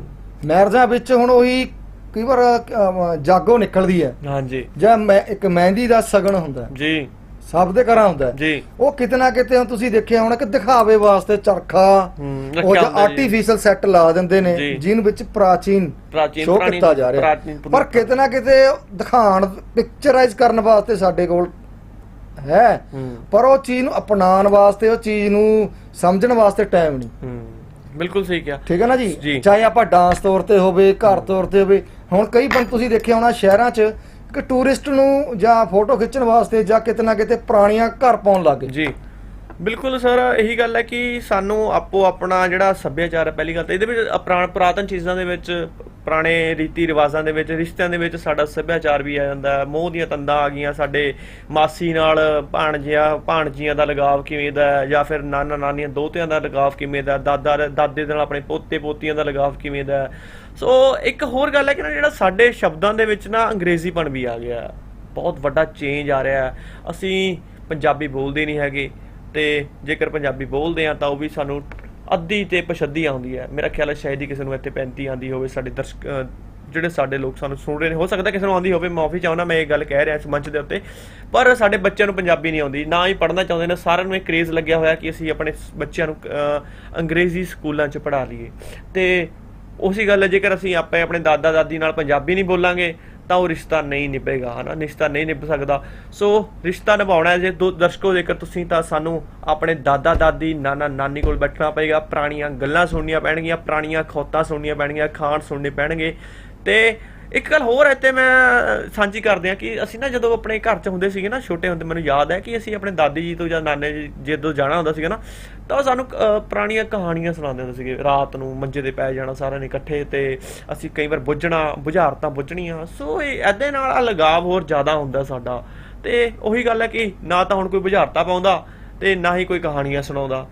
ਮੈਰਿਜਾਂ ਵਿੱਚ ਹੁਣ ਉਹੀ ਕਈ ਵਾਰ ਜਾਗੋ ਨਿਕਲਦੀ ਹੈ। ਹਾਂਜੀ। ਜਾਂ ਮੈਂ ਇੱਕ ਮਹਿੰਦੀ ਦਾ ਸਗਨ ਹੁੰਦਾ ਹੈ। ਜੀ। ਸਭ ਦੇ ਘਰਾਂ ਹੁੰਦਾ ਹੈ। ਜੀ। ਉਹ ਕਿਤੇ ਨਾ ਕਿਤੇ ਹੁਣ ਤੁਸੀਂ ਦੇਖਿਆ ਹੋਣਾ ਕਿ ਦਿਖਾਵੇ ਵਾਸਤੇ ਚਰਖਾ ਉਹ ਜਾਂ ਹੁੰਦਾ ਜੀ। ਆਰਟੀਫੀਸ਼ੀਅਲ ਸੈੱਟ ਲਾ ਦਿੰਦੇ ਨੇ ਜੀ। ਜਿਨ ਵਿੱਚ ਪ੍ਰਾਚੀਨ ਪ੍ਰਾਚੀਨ ਪੁਰਾਣੀ- ਕੀਤਾ ਜਾ ਰਿਹਾ। ਪ੍ਰਾਚੀਨ ਪਰ ਕਿਤੇ ਨਾ ਕਿਤੇ ਦਿਖਾਣ ਪਿਕਚਰਾਈਜ਼ ਕਰਨ ਵਾਸਤੇ ਸਾਡੇ ਕੋਲ ਹੈ। ਹੂੰ। ਪਰ ਉਹ ਚੀਜ਼ ਨੂੰ ਅਪਣਾਉਣ ਵਾਸਤੇ ਉਹ ਚੀਜ਼ ਨੂੰ ਸਮਝਣ ਵਾਸਤੇ ਟਾਈਮ ਨਹੀਂ। ਹੂੰ। ਬਿਲਕੁਲ ਸਹੀ ਕਿਹਾ। ਠੀਕ ਹੈ ਨਾ ਜੀ। ਜੀ। ਚਾਹੇ ਆਪਾਂ ਡਾਂਸ ਤੌਰ ਤੇ ਹੋਵੇ ਘਰ ਤੌਰ ਤੇ ਹੋਵੇ ਹੁਣ ਕਈ ਬੰਦ ਤੁਸੀਂ ਦੇਖਿਆ ਹੋਣਾ ਸ਼ਹਿਰਾਂ 'ਚ ਕਿ ਟੂਰਿਸਟ ਨੂੰ ਜਾਂ ਫੋਟੋ ਖਿੱਚਣ ਵਾਸਤੇ ਜਾਂ ਕਿਤੇ ਨਾ ਕਿਤੇ ਪੁਰਾਣੀਆਂ ਘਰ ਪਾਉਣ ਲੱਗ ਗਏ। ਜੀ। ਬਿਲਕੁਲ ਸਰ, ਇਹੀ ਗੱਲ ਹੈ ਕਿ ਸਾਨੂੰ ਆਪੋ ਆਪਣਾ ਜਿਹੜਾ ਸੱਭਿਆਚਾਰ ਹੈ, ਪਹਿਲੀ ਗੱਲ ਤਾਂ ਇਹਦੇ ਵਿੱਚ ਅਪਰਾ- ਪੁਰਾਤਨ ਚੀਜ਼ਾਂ ਦੇ ਵਿੱਚ, ਪੁਰਾਣੇ ਰੀਤੀ ਰਿਵਾਜਾਂ ਦੇ ਵਿੱਚ, ਰਿਸ਼ਤਿਆਂ ਦੇ ਵਿੱਚ ਸਾਡਾ ਸੱਭਿਆਚਾਰ ਵੀ ਆ ਜਾਂਦਾ ਮੋਹ ਦੀਆਂ ਤੰਦਾਂ ਆ ਗਈਆਂ ਸਾਡੇ ਮਾਸੀ ਨਾਲ, ਭਾਣਜੀਆਂ ਭਾਣਜੀਆਂ ਦਾ ਲਗਾਵ ਕਿਵੇਂ ਦਾ ਜਾਂ ਫਿਰ ਨਾਨਾ ਨਾਨੀਆਂ ਦੋਹਤਿਆਂ ਦਾ ਲਗਾਵ ਕਿਵੇਂ ਦਾ ਦਾਦਾ ਦਾਦੇ ਦੇ ਨਾਲ ਆਪਣੇ ਪੋਤੇ ਪੋਤੀਆਂ ਦਾ ਲਗਾਵ ਕਿਵੇਂ ਦਾ ਸੋ ਇੱਕ ਹੋਰ ਗੱਲ ਹੈ ਕਿ ਨਾ ਜਿਹੜਾ ਸਾਡੇ ਸ਼ਬਦਾਂ ਦੇ ਵਿੱਚ ਨਾ ਅੰਗਰੇਜ਼ੀਪਣ ਵੀ ਆ ਗਿਆ। ਬਹੁਤ ਵੱਡਾ ਚੇਂਜ ਆ ਰਿਹਾ ਅਸੀਂ ਪੰਜਾਬੀ ਬੋਲਦੇ ਨਹੀਂ ਹੈਗੇ ਤੇ ਜੇਕਰ ਪੰਜਾਬੀ ਬੋਲਦੇ ਆ ਤਾਂ ਉਹ ਵੀ ਸਾਨੂੰ ਅੱਧੀ ਤੇ ਪਛੱਦੀ ਆਉਂਦੀ ਹੈ। ਮੇਰਾ ਖਿਆਲ ਹੈ ਸ਼ਾਇਦ ਹੀ ਕਿਸੇ ਨੂੰ ਇੱਥੇ 35 ਆਉਂਦੀ ਹੋਵੇ, ਸਾਡੇ ਦਰਸ਼ਕ ਜਿਹੜੇ ਸਾਡੇ ਲੋਕ ਸਾਨੂੰ ਸੁਣ ਰਹੇ ਨੇ। ਹੋ ਸਕਦਾ ਕਿਸੇ ਨੂੰ ਆਉਂਦੀ ਹੋਵੇ ਮਾਫੀ ਚਾਹੁੰਦਾ, ਮੈਂ ਇਹ ਗੱਲ ਕਹਿ ਰਿਹਾ ਇਸ ਮੰਚ ਦੇ ਉੱਤੇ। ਪਰ ਸਾਡੇ ਬੱਚਿਆਂ ਨੂੰ ਪੰਜਾਬੀ ਨਹੀਂ ਆਉਂਦੀ। ਨਾ ਹੀ ਪੜ੍ਹਨਾ ਚਾਹੁੰਦੇ ਨੇ। ਸਾਰਿਆਂ ਨੂੰ ਇਹ ਕ੍ਰੇਜ਼ ਲੱਗਿਆ ਹੋਇਆ ਕਿ ਅਸੀਂ ਆਪਣੇ ਬੱਚਿਆਂ ਨੂੰ ਅੰਗਰੇਜ਼ੀ ਸਕੂਲਾਂ 'ਚ ਪੜ੍ਹਾ ਲਈਏ। ਤੇ ਉਸੇ ਗੱਲ ਹੈ, ਜੇਕਰ ਅਸੀਂ ਆਪੇ ਆਪਣੇ ਦਾਦਾ ਦਾਦੀ ਨਾਲ ਪੰਜਾਬੀ ਨਹੀਂ ਬੋਲਾਂਗੇ, ਤਾਂ ਉਹ ਰਿਸ਼ਤਾ ਨਹੀਂ ਨਿਭੇਗਾ, ਹਨਾ? ਰਿਸ਼ਤਾ ਨਹੀਂ ਨਿਭ ਸਕਦਾ। ਸੋ, ਰਿਸ਼ਤਾ ਨਿਭਾਉਣਾ ਹੈ ਜੇ ਦੋ ਦਰਸ਼ਕੋ, ਜੇਕਰ ਤੁਸੀਂ ਤਾਂ ਸਾਨੂੰ ਆਪਣੇ ਦਾਦਾ ਦਾਦੀ, ਨਾਨਾ ਨਾਨੀ ਕੋਲ ਬੈਠਣਾ ਪਏਗਾ, ਪੁਰਾਣੀਆਂ ਗੱਲਾਂ ਸੁਣਨੀਆਂ ਪੈਣਗੀਆਂ, ਪੁਰਾਣੀਆਂ ਖੋਤਾਂ ਸੁਣਨੀਆਂ ਪੈਣਗੀਆਂ, ਖਾਣ ਸੁਣਨੇ ਪੈਣਗੇ, ਤੇ ਇੱਕ ਗੱਲ ਹੋਰ ਇੱਥੇ ਮੈਂ ਸਾਂਝੀ ਕਰਦੇ ਆ ਕਿ ਅਸੀਂ ਨਾ ਜਦੋਂ ਆਪਣੇ ਘਰ 'ਚ ਹੁੰਦੇ ਸੀਗੇ ਨਾ, ਛੋਟੇ ਹੁੰਦੇ ਮੈਨੂੰ ਯਾਦ ਹੈ ਕਿ ਅਸੀਂ ਆਪਣੇ ਦਾਦੀ ਜੀ ਤੋਂ ਜਾਂ ਨਾਨੇ ਜੀ ਜਦੋਂ ਜਾਣਾ ਹੁੰਦਾ ਸੀਗਾ ਨਾ, ਤਾਂ ਉਹ ਸਾਨੂੰ ਪੁਰਾਣੀਆਂ ਕਹਾਣੀਆਂ ਸੁਣਾਉਂਦੇ ਹੁੰਦੇ ਸੀਗੇ, ਰਾਤ ਨੂੰ ਮੰਜੇ ਤੇ ਪੈ ਜਾਣਾ ਸਾਰਿਆਂ ਨੇ ਇਕੱਠੇ ਤੇ ਅਸੀਂ ਕਈ ਵਾਰ ਬੁੱਝਣਾ, ਬੁਝਾਰਤਾਂ ਬੁੱਝਣੀਆਂ, ਸੋ ਇਹ ਇਹਦੇ ਨਾਲ ਆ ਲਗਾਵ ਹੋਰ ਜ਼ਿਆਦਾ ਹੁੰਦਾ ਸਾਡਾ ਤੇ ਉਹੀ ਗੱਲ ਹੈ ਕਿ ਨਾ ਤਾਂ ਹੁਣ ਕੋਈ ਬੁਝਾਰਤਾ ਪਾਉਂਦਾ ਤੇ ਨਾ ਹੀ ਕੋਈ ਕਹਾਣੀਆਂ ਸੁਣਾਉਂਦਾ।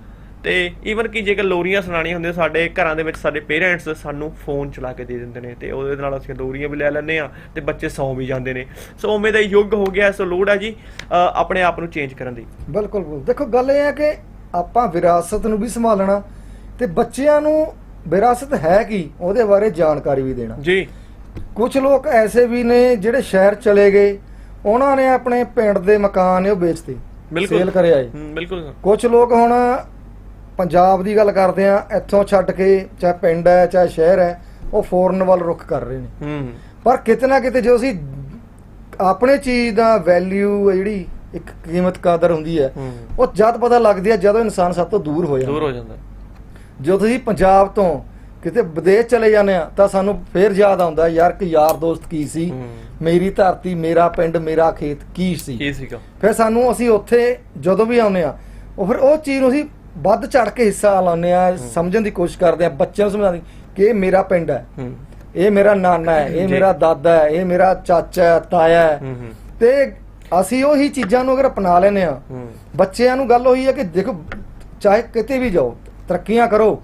ਤੇ ਈਵਨ ਕਿ ਜੇਕਰ ਲੋਰੀਆਂ ਸੁਣਾਣੀਆਂ ਹੁੰਦੀਆਂ ਸਾਡੇ ਘਰਾਂ ਦੇ ਵਿੱਚ ਸਾਡੇ ਪੇਰੈਂਟਸ ਸਾਨੂੰ ਫੋਨ ਚਲਾ ਕੇ ਦੇ ਦਿੰਦੇ ਨੇ ਤੇ ਉਹਦੇ ਨਾਲ ਅਸੀਂ ਲੋਰੀਆਂ ਵੀ ਲੈ ਲੈਂਦੇ ਆ ਤੇ ਬੱਚੇ ਸੌਂ ਵੀ ਜਾਂਦੇ ਨੇ। ਸੋ ਉਵੇਂ ਦਾ ਯੁੱਗ ਹੋ ਗਿਆ ਸੋ ਲੋੜ ਹੈ ਜੀ ਆਪਣੇ ਆਪ ਨੂੰ ਚੇਂਜ ਕਰਨ ਦੀ। ਬਿਲਕੁਲ ਦੇਖੋ ਗੱਲ ਇਹ ਹੈ ਕਿ ਆਪਾਂ ਵਿਰਾਸਤ ਨੂੰ ਵੀ ਸੰਭਾਲਣਾ ਤੇ ਬੱਚਿਆਂ ਨੂੰ ਵਿਰਾਸਤ ਹੈ ਕੀ ਉਹਦੇ ਬਾਰੇ ਜਾਣਕਾਰੀ ਵੀ ਦੇਣਾ। ਜੀ। ਕੁਝ ਲੋਕ ਐਸੇ ਵੀ ਨੇ ਜਿਹੜੇ ਸ਼ਹਿਰ ਚਲੇ ਗਏ ਉਹਨਾਂ ਨੇ ਆਪਣੇ ਪਿੰਡ ਦੇ ਮਕਾਨ ਉਹ ਵੇਚਤੇ ਬਿਲਕੁਲ। ਸੇਲ ਕਰੇ ਆਏ ਹਮ, ਬਿਲਕੁਲ। ਕੁਝ ਲੋਕ ਹੁਣ ਪੰਜਾਬ ਦੀ ਗੱਲ ਕਰਦੇ ਆ ਇੱਥੋਂ ਛੱਡ ਕੇ ਚਾਹੇ ਪਿੰਡ ਹੈ ਚਾਹੇ ਸ਼ਹਿਰ ਹੈ ਉਹ ਫੋਰਨ ਵੱਲ ਰੁਖ ਕਰ ਰਹੇ ਨੇ। ਪਰ ਕਿਤੇ ਨਾ ਕਿਤੇ ਜੋ ਅਸੀਂ ਆਪਣੇ ਚੀਜ਼ ਦਾ ਵੈਲਿਊ ਜਿਹੜੀ ਇੱਕ ਕੀਮਤ ਕਦਰ ਹੁੰਦੀ ਹੈ ਉਹ ਜਦ ਪਤਾ ਲੱਗਦੀ ਹੈ ਜਦੋਂ ਇਨਸਾਨ ਸਭ ਤੋਂ ਦੂਰ ਹੋ ਦੂਰ ਜਾਂਦਾ ਹੋ ਜਾਂਦਾ। ਜਦੋਂ ਤੁਸੀਂ ਪੰਜਾਬ ਤੋਂ ਕਿਤੇ ਵਿਦੇਸ਼ ਚਲੇ ਜਾਂਦੇ ਆ ਤਾਂ ਸਾਨੂੰ ਫੇਰ ਯਾਦ ਆਉਂਦਾ ਯਾਰ ਕਿ ਯਾਰ ਦੋਸਤ ਕੀ ਸੀ? ਮੇਰੀ ਧਰਤੀ ਮੇਰਾ ਪਿੰਡ ਮੇਰਾ ਖੇਤ ਕੀ ਸੀ? ਕੀ ਸੀਗਾ? ਫਿਰ ਸਾਨੂੰ ਅਸੀਂ ਉੱਥੇ ਜਦੋਂ ਵੀ ਆਉਂਦੇ ਆ ਉਹ ਫਿਰ ਉਹ ਚੀਜ਼ ਨੂੰ ਅਸੀਂ ਵੱਧ ਚੜ ਕੇ ਹਿੱਸਾ ਲਾਉਂਦੇ ਆ ਸਮਝਣ ਦੀ ਕੋਸ਼ਿਸ਼ ਕਰਦੇ ਆ ਬੱਚਿਆਂ ਨੂੰ ਸਮਝਾਉਂਦੇ ਕਿ ਇਹ ਮੇਰਾ ਪਿੰਡ ਹੈ। ਇਹ ਮੇਰਾ ਨਾਨਾ ਹੈ ਇਹ। ਮੇਰਾ ਦਾਦਾ ਹੈ ਇਹ ਮੇਰਾ ਚਾਚਾ ਹੈ ਤਾਇਆ ਹੈ। ਤੇ ਅਸੀਂ ਉਹੀ ਚੀਜ਼ਾਂ ਨੂੰ ਅਗਰ ਅਪਣਾ ਲੈਨੇ ਆ ਬੱਚਿਆਂ ਨੂੰ ਗੱਲ ਹੋਈ ਹੈ ਕਿ ਦੇਖੋ ਚਾਹੇ ਕਿਤੇ ਵੀ ਜਾਓ ਤਰੱਕੀਆਂ ਕਰੋ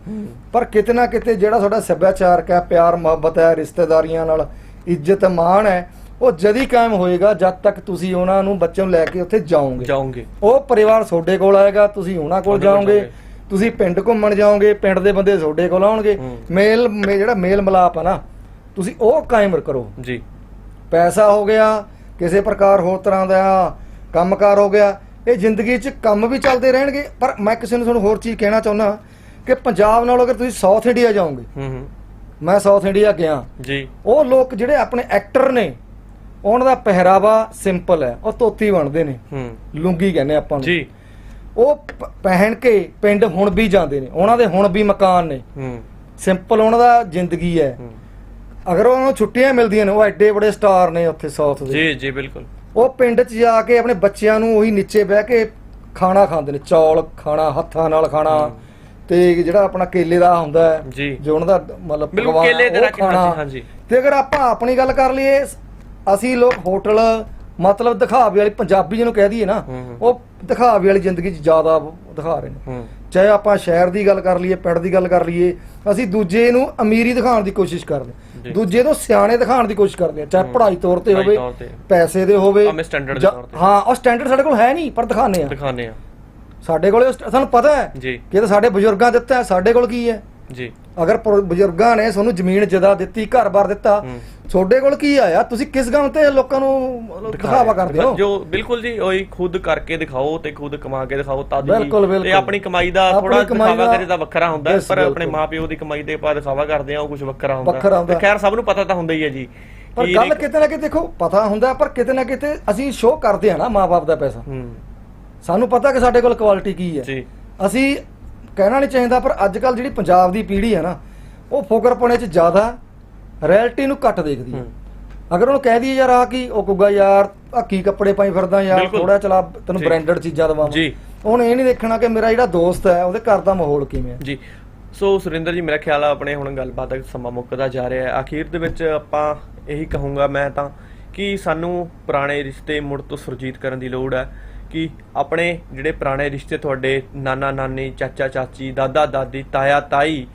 ਪਰ ਕਿਤੇ ਨਾ ਕਿਤੇ ਜਿਹੜਾ ਤੁਹਾਡਾ ਸੱਭਿਆਚਾਰਕ ਹੈ ਪਿਆਰ ਮੁਹੱਬਤ ਹੈ ਰਿਸ਼ਤੇਦਾਰੀਆਂ ਨਾਲ ਇੱਜ਼ਤ ਮਾਣ ਹੈ ਉਹ ਜਦੀ ਕਾਇਮ ਹੋਏਗਾ ਜਦ ਤੱਕ ਤੁਸੀਂ ਉਹਨਾਂ ਨੂੰ ਬੱਚਿਆਂ ਨੂੰ ਲੈ ਕੇ ਉੱਥੇ ਜਾਓਗੇ। ਜਾਓਗੇ। ਉਹ ਪਰਿਵਾਰ ਤੁਹਾਡੇ ਕੋਲ ਆਏਗਾ ਤੁਸੀਂ ਉਹਨਾਂ ਕੋਲ ਜਾਓਗੇ। ਤੁਸੀਂ ਪਿੰਡ ਘੁੰਮਣ ਜਾਓਗੇ ਪਿੰਡ ਦੇ ਬੰਦੇ ਤੁਹਾਡੇ ਕੋਲ ਆਉਣਗੇ। ਮੇਲ ਜਿਹੜਾ ਮੇਲ ਮਿਲਾਪ ਆ ਨਾ ਤੁਸੀਂ ਉਹ ਕਾਇਮ ਕਰੋ। ਜੀ। ਪੈਸਾ ਹੋ ਗਿਆ ਕਿਸੇ ਪ੍ਰਕਾਰ ਹੋਰ ਤਰ੍ਹਾਂ ਦਾ ਕੰਮਕਾਰ ਹੋ ਗਿਆ ਇਹ ਜ਼ਿੰਦਗੀ 'ਚ ਕੰਮ ਵੀ ਚੱਲਦੇ ਰਹਿਣਗੇ। ਪਰ ਮੈਂ ਕਿਸੇ ਨੂੰ ਤੁਹਾਨੂੰ ਹੋਰ ਚੀਜ਼ ਕਹਿਣਾ ਚਾਹੁੰਦਾ ਕਿ ਪੰਜਾਬ ਨਾਲੋਂ ਅਗਰ ਤੁਸੀਂ ਸਾਊਥ ਇੰਡੀਆ ਜਾਓਗੇ ਹੂੰ ਹੂੰ। ਮੈਂ ਸਾਊਥ ਇੰਡੀਆ ਗਿਆ। ਜੀ। ਉਹ ਲੋਕ ਜਿਹੜੇ ਆਪਣੇ ਐਕਟਰ ਨੇ ਉਹਨਾਂ ਦਾ ਪਹਿਰਾਵਾ ਸਿੰਪਲ ਹੈ ਉਹ ਧੋਤੀ ਬਣਦੇ ਨੇ। ਹੂੰ। ਲੁੰਗੀ ਕਹਿੰਦੇ ਆਪਾਂ ਨੂੰ। ਜੀ। ਉਹ ਪ- ਪਹਿਨ ਕੇ ਪਿੰਡ ਹੁਣ ਵੀ ਜਾਂਦੇ ਨੇ ਉਹਨਾਂ ਦੇ ਹੁਣ ਵੀ ਮਕਾਨ ਨੇ। ਹੂੰ। ਸਿੰਪਲ ਉਹਨਾਂ ਦਾ ਜ਼ਿੰਦਗੀ ਹੈ। ਅਗਰ ਉਹਨਾਂ ਨੂੰ ਛੁੱਟੀਆਂ ਮਿਲਦੀਆਂ ਨੇ ਉਹ ਐਡੇ ਬੜੇ ਸਟਾਰ ਨੇ ਉੱਥੇ ਸਾਊਥ ਦੇ। ਜੀ ਜੀ ਬਿਲਕੁਲ। ਉਹ ਪਿੰਡ 'ਚ ਜਾ ਕੇ ਆਪਣੇ ਬੱਚਿਆਂ ਨੂੰ ਉਹੀ ਨੀਚੇ ਬਹਿ ਕੇ ਖਾਣਾ ਖਾਂਦੇ ਨੇ ਚੌਲ ਖਾਣਾ ਹੱਥਾਂ ਨਾਲ ਖਾਣਾ। ਤੇ ਜਿਹੜਾ ਆਪਣਾ ਕੇਲੇ ਦਾ ਹੁੰਦਾ ਜੀ। ਉਹਨਾਂ ਦਾ ਮਤਲਬ ਪਕਵਾਨ ਉਹ ਖਾਣਾ। ਤੇ ਅਗਰ ਆਪਾਂ ਆਪਣੀ ਗੱਲ ਕਰ ਲਈਏ ਅਸੀਂ ਲੋਕ ਹੋਟਲ ਮਤਲਬ ਦਿਖਾਵੇ ਵਾਲੀ ਪੰਜਾਬੀ ਜਿਹਨੂੰ ਕਹਿ ਦਈਏ ਨਾ। ਉਹ ਦਿਖਾਵੇ ਵਾਲੀ ਜ਼ਿੰਦਗੀ 'ਚ ਜ਼ਿਆਦਾ ਦਿਖਾ ਰਹੇ ਨੇ ਚਾਹੇ ਆਪਾਂ ਸ਼ਹਿਰ ਦੀ ਗੱਲ ਕਰ ਲਈਏ ਪਿੰਡ ਦੀ ਗੱਲ ਕਰ ਲਈਏ ਅਸੀਂ ਦੂਜੇ ਨੂੰ ਅਮੀਰੀ ਦਿਖਾਉਣ ਦੀ ਕੋਸ਼ਿਸ਼ ਕਰਦੇ ਦੂਜੇ ਤੋਂ ਸਿਆਣੇ ਦਿਖਾਉਣ ਦੀ ਕੋਸ਼ਿਸ਼ ਕਰਦੇ ਹਾਂ ਚਾਹੇ। ਪੜ੍ਹਾਈ ਤੌਰ ਤੇ ਹੋਵੇ। ਪੈਸੇ ਦੇ ਹੋਵੇ। ਹਾਂ ਉਹ ਸਟੈਂਡਰਡ ਸਾਡੇ ਕੋਲ ਹੈ ਨਹੀਂ ਪਰ ਦਿਖਾਉਂਦੇ ਆ ਦਿਖਾਣੇ ਆ ਸਾਡੇ ਕੋਲੇ ਸਾਨੂੰ ਪਤਾ ਹੈ ਕਿ ਇਹ ਤਾਂ ਸਾਡੇ ਬਜ਼ੁਰਗਾਂ ਦਿੱਤਾ ਹੈ ਸਾਡੇ ਕੋਲ ਕੀ ਹੈ ਜੀ ਅਗਰ ਪ- ਬਜ਼ੁਰਗਾਂ ਨੇ ਤੁਹਾਨੂੰ ਜ਼ਮੀਨ ਜਦਾ ਦਿੱਤੀ ਘਰ-ਬਾਰ ਦਿੱਤਾ। ਤੁਹਾਡੇ ਕੋਲ ਕੀ ਆਇਆ ਤੁਸੀਂ ਕਿਸ ਗਮ ਤੇ ਲੋਕਾਂ ਨੂੰ ਮਤਲਬ ਦਿਖਾਵਾ। ਕਰਦੇ ਹੋ ਜੋ ਬਿਲਕੁਲ ਜੀ ਉਹੀ ਖੁਦ ਕਰਕੇ ਦਿਖਾਓ ਤੇ ਖੁਦ ਕਮਾ ਕੇ ਦਿਖਾਓ ਤਦ ਹੀ ਬਿਲਕੁਲ, ਬਿਲਕੁਲ। ਤੇ ਆਪਣੀ ਕਮਾਈ ਦਾ ਆਪਣੀ ਥੋੜਾ ਕਮਾਈ ਦਿਖਾਵਾ ਦਾ- ਕਰੇ ਤਾਂ ਵੱਖਰਾ ਹੁੰਦਾ ਹੈ, Yes, ਪਰ ਆਪਣੇ ਬਿਲਕੁਲ। ਮਾਪਿਓ ਦੀ ਕਮਾਈ ਦੇ ਪਾ ਦਿਖਾਵਾ ਕਰਦੇ ਆ ਉਹ ਕੁਝ ਵੱਖਰਾ ਹੁੰਦਾ ਹੈ। ਵੱਖਰਾ ਹੁੰਦਾ ਤੇ ਖੈਰ ਸਭ ਨੂੰ ਪਤਾ ਤਾਂ ਹੁੰਦਾ ਹੀ ਹੈ ਜੀ ਪਰ ਕਿ ਗੱਲ ਕਿਤੇ ਨਾ ਕਿਤੇ ਦੇਖੋ ਪਤਾ ਹੁੰਦਾ ਪਰ ਕਿਤੇ ਨਾ ਕਿਤੇ ਅਸੀਂ ਸ਼ੋਅ ਕਰਦੇ ਆ ਨਾ ਮਾਪੇ ਦਾ ਪੈਸਾ ਹੂੰ ਸਾਨੂੰ ਪਤਾ ਕਿ ਸਾਡੇ ਕੋਲ ਕੁਆਲਿਟੀ ਕੀ ਹੈ ਜੀ ਅਸੀਂ ਕਹਿਣਾ ਨਹੀਂ ਚਾਹੀਦਾ ਪਰ ਅੱਜ ਕੱਲ ਜਿਹੜੀ ਪੰਜਾਬ ਦੀ ਪੀੜ੍ਹੀ ਹੈ ਨਾ ਉਹ ਫੋਕਰਪਣੇ 'ਚ ਜ਼ਿਆਦਾ ਰਿਐਲਿਟੀ ਨੂੰ ਘੱਟ ਦੇਖਦੀ ਹੈ। ਅਗਰ ਉਹਨੂੰ ਕਹਿ ਦਈਏ ਯਾਰ ਆ ਕੀ ਉਹ ਕਹੂਗਾ ਯਾਰ ਆ ਕੀ ਕੱਪੜੇ ਪਾਈ ਫਿਰਦਾ ਯਾਰ। ਥੋੜਾ ਚਲਾ ਤੈਨੂੰ। ਬ੍ਰਾਂਡਡ ਚੀਜ਼ਾਂ ਦਵਾਵਾਂ। ਜੀ। ਉਹਨੇ ਇਹ ਨਹੀਂ ਦੇਖਣਾ ਕਿ ਮੇਰਾ ਜਿਹੜਾ ਦੋਸਤ ਹੈ ਉਹਦੇ ਘਰ ਦਾ ਮਾਹੌਲ ਕਿਵੇਂ ਹੈ ਜੀ। ਸੋ ਸੁਰਿੰਦਰ ਜੀ ਮੇਰਾ ਖਿਆਲ ਆ ਆਪਣੇ ਹੁਣ ਗੱਲਬਾਤ ਦਾ ਸਮਾਂ ਮੁੱਕਦਾ ਜਾ ਰਿਹਾ ਹੈ। ਅਖੀਰ ਦੇ ਵਿੱਚ ਆਪਾਂ ਇਹੀ ਕਹੂੰਗਾ ਮੈਂ ਤਾਂ ਕਿ ਸਾਨੂੰ ਪੁਰਾਣੇ ਰਿਸ਼ਤੇ ਮੁੜ ਤੋਂ ਸੁਰਜੀਤ ਕਰਨ ਦੀ ਲੋੜ ਹੈ। ਕਿ ਆਪਣੇ ਜਿਹੜੇ ਪੁਰਾਣੇ ਰਿਸ਼ਤੇ ਤੁਹਾਡੇ ਨਾਨਾ ਨਾਨੀ ਚਾਚਾ ਚਾਚੀ ਦਾਦਾ ਦਾਦੀ ਤਾਇਆ ਤਾਈ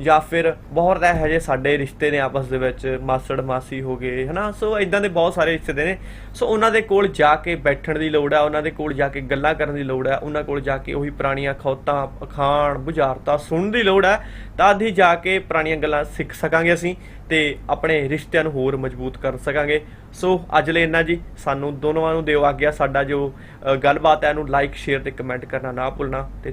ਜਾਂ ਫਿਰ ਬਹੁਤ ਇਹੋ ਜਿਹੇ ਸਾਡੇ ਰਿਸ਼ਤੇ ਨੇ ਆਪਸ ਦੇ ਵਿੱਚ, ਮਾਸੜ ਮਾਸੀ ਹੋ ਗਏ, ਹਨਾ? ਸੋ ਇਦਾਂ ਦੇ ਬਹੁਤ ਸਾਰੇ ਰਿਸ਼ਤੇ ਨੇ। ਸੋ ਉਹਨਾਂ ਦੇ ਕੋਲ ਜਾ ਕੇ ਬੈਠਣ ਦੀ ਲੋੜ ਹੈ ਉਹਨਾਂ ਦੇ ਕੋਲ ਜਾ ਕੇ ਗੱਲਾਂ ਕਰਨ ਦੀ ਲੋੜ ਹੈ ਉਹਨਾਂ ਕੋਲ ਜਾ ਕੇ ਉਹੀ ਪੁਰਾਣੀਆਂ ਖੌਤਾਂ, ਅਖਾਣ, ਬੁਝਾਰਤਾਂ ਸੁਣਨ ਦੀ ਲੋੜ ਹੈ ਤਾਂ ਹੀ ਜਾ ਕੇ ਪੁਰਾਣੀਆਂ ਗੱਲਾਂ ਸਿੱਖ ਸਕਾਂਗੇ ਅਸੀਂ ਤੇ ਆਪਣੇ ਰਿਸ਼ਤਿਆਂ ਨੂੰ ਹੋਰ ਮਜ਼ਬੂਤ ਕਰ ਸਕਾਂਗੇ। ਸੋ ਅੱਜ ਲਈ ਇੰਨਾ ਜੀ। ਸਾਨੂੰ ਦੋਨੋਂ ਨੂੰ ਦਿਓ ਆਗਿਆ। ਸਾਡਾ ਜੋ ਗੱਲਬਾਤ ਹੈ, ਇਹਨੂੰ ਲਾਈਕ ਸ਼ੇਅਰ ਤੇ ਕਮੈਂਟ ਕਰਨਾ ਨਾ ਭੁੱਲਣਾ ਤੇ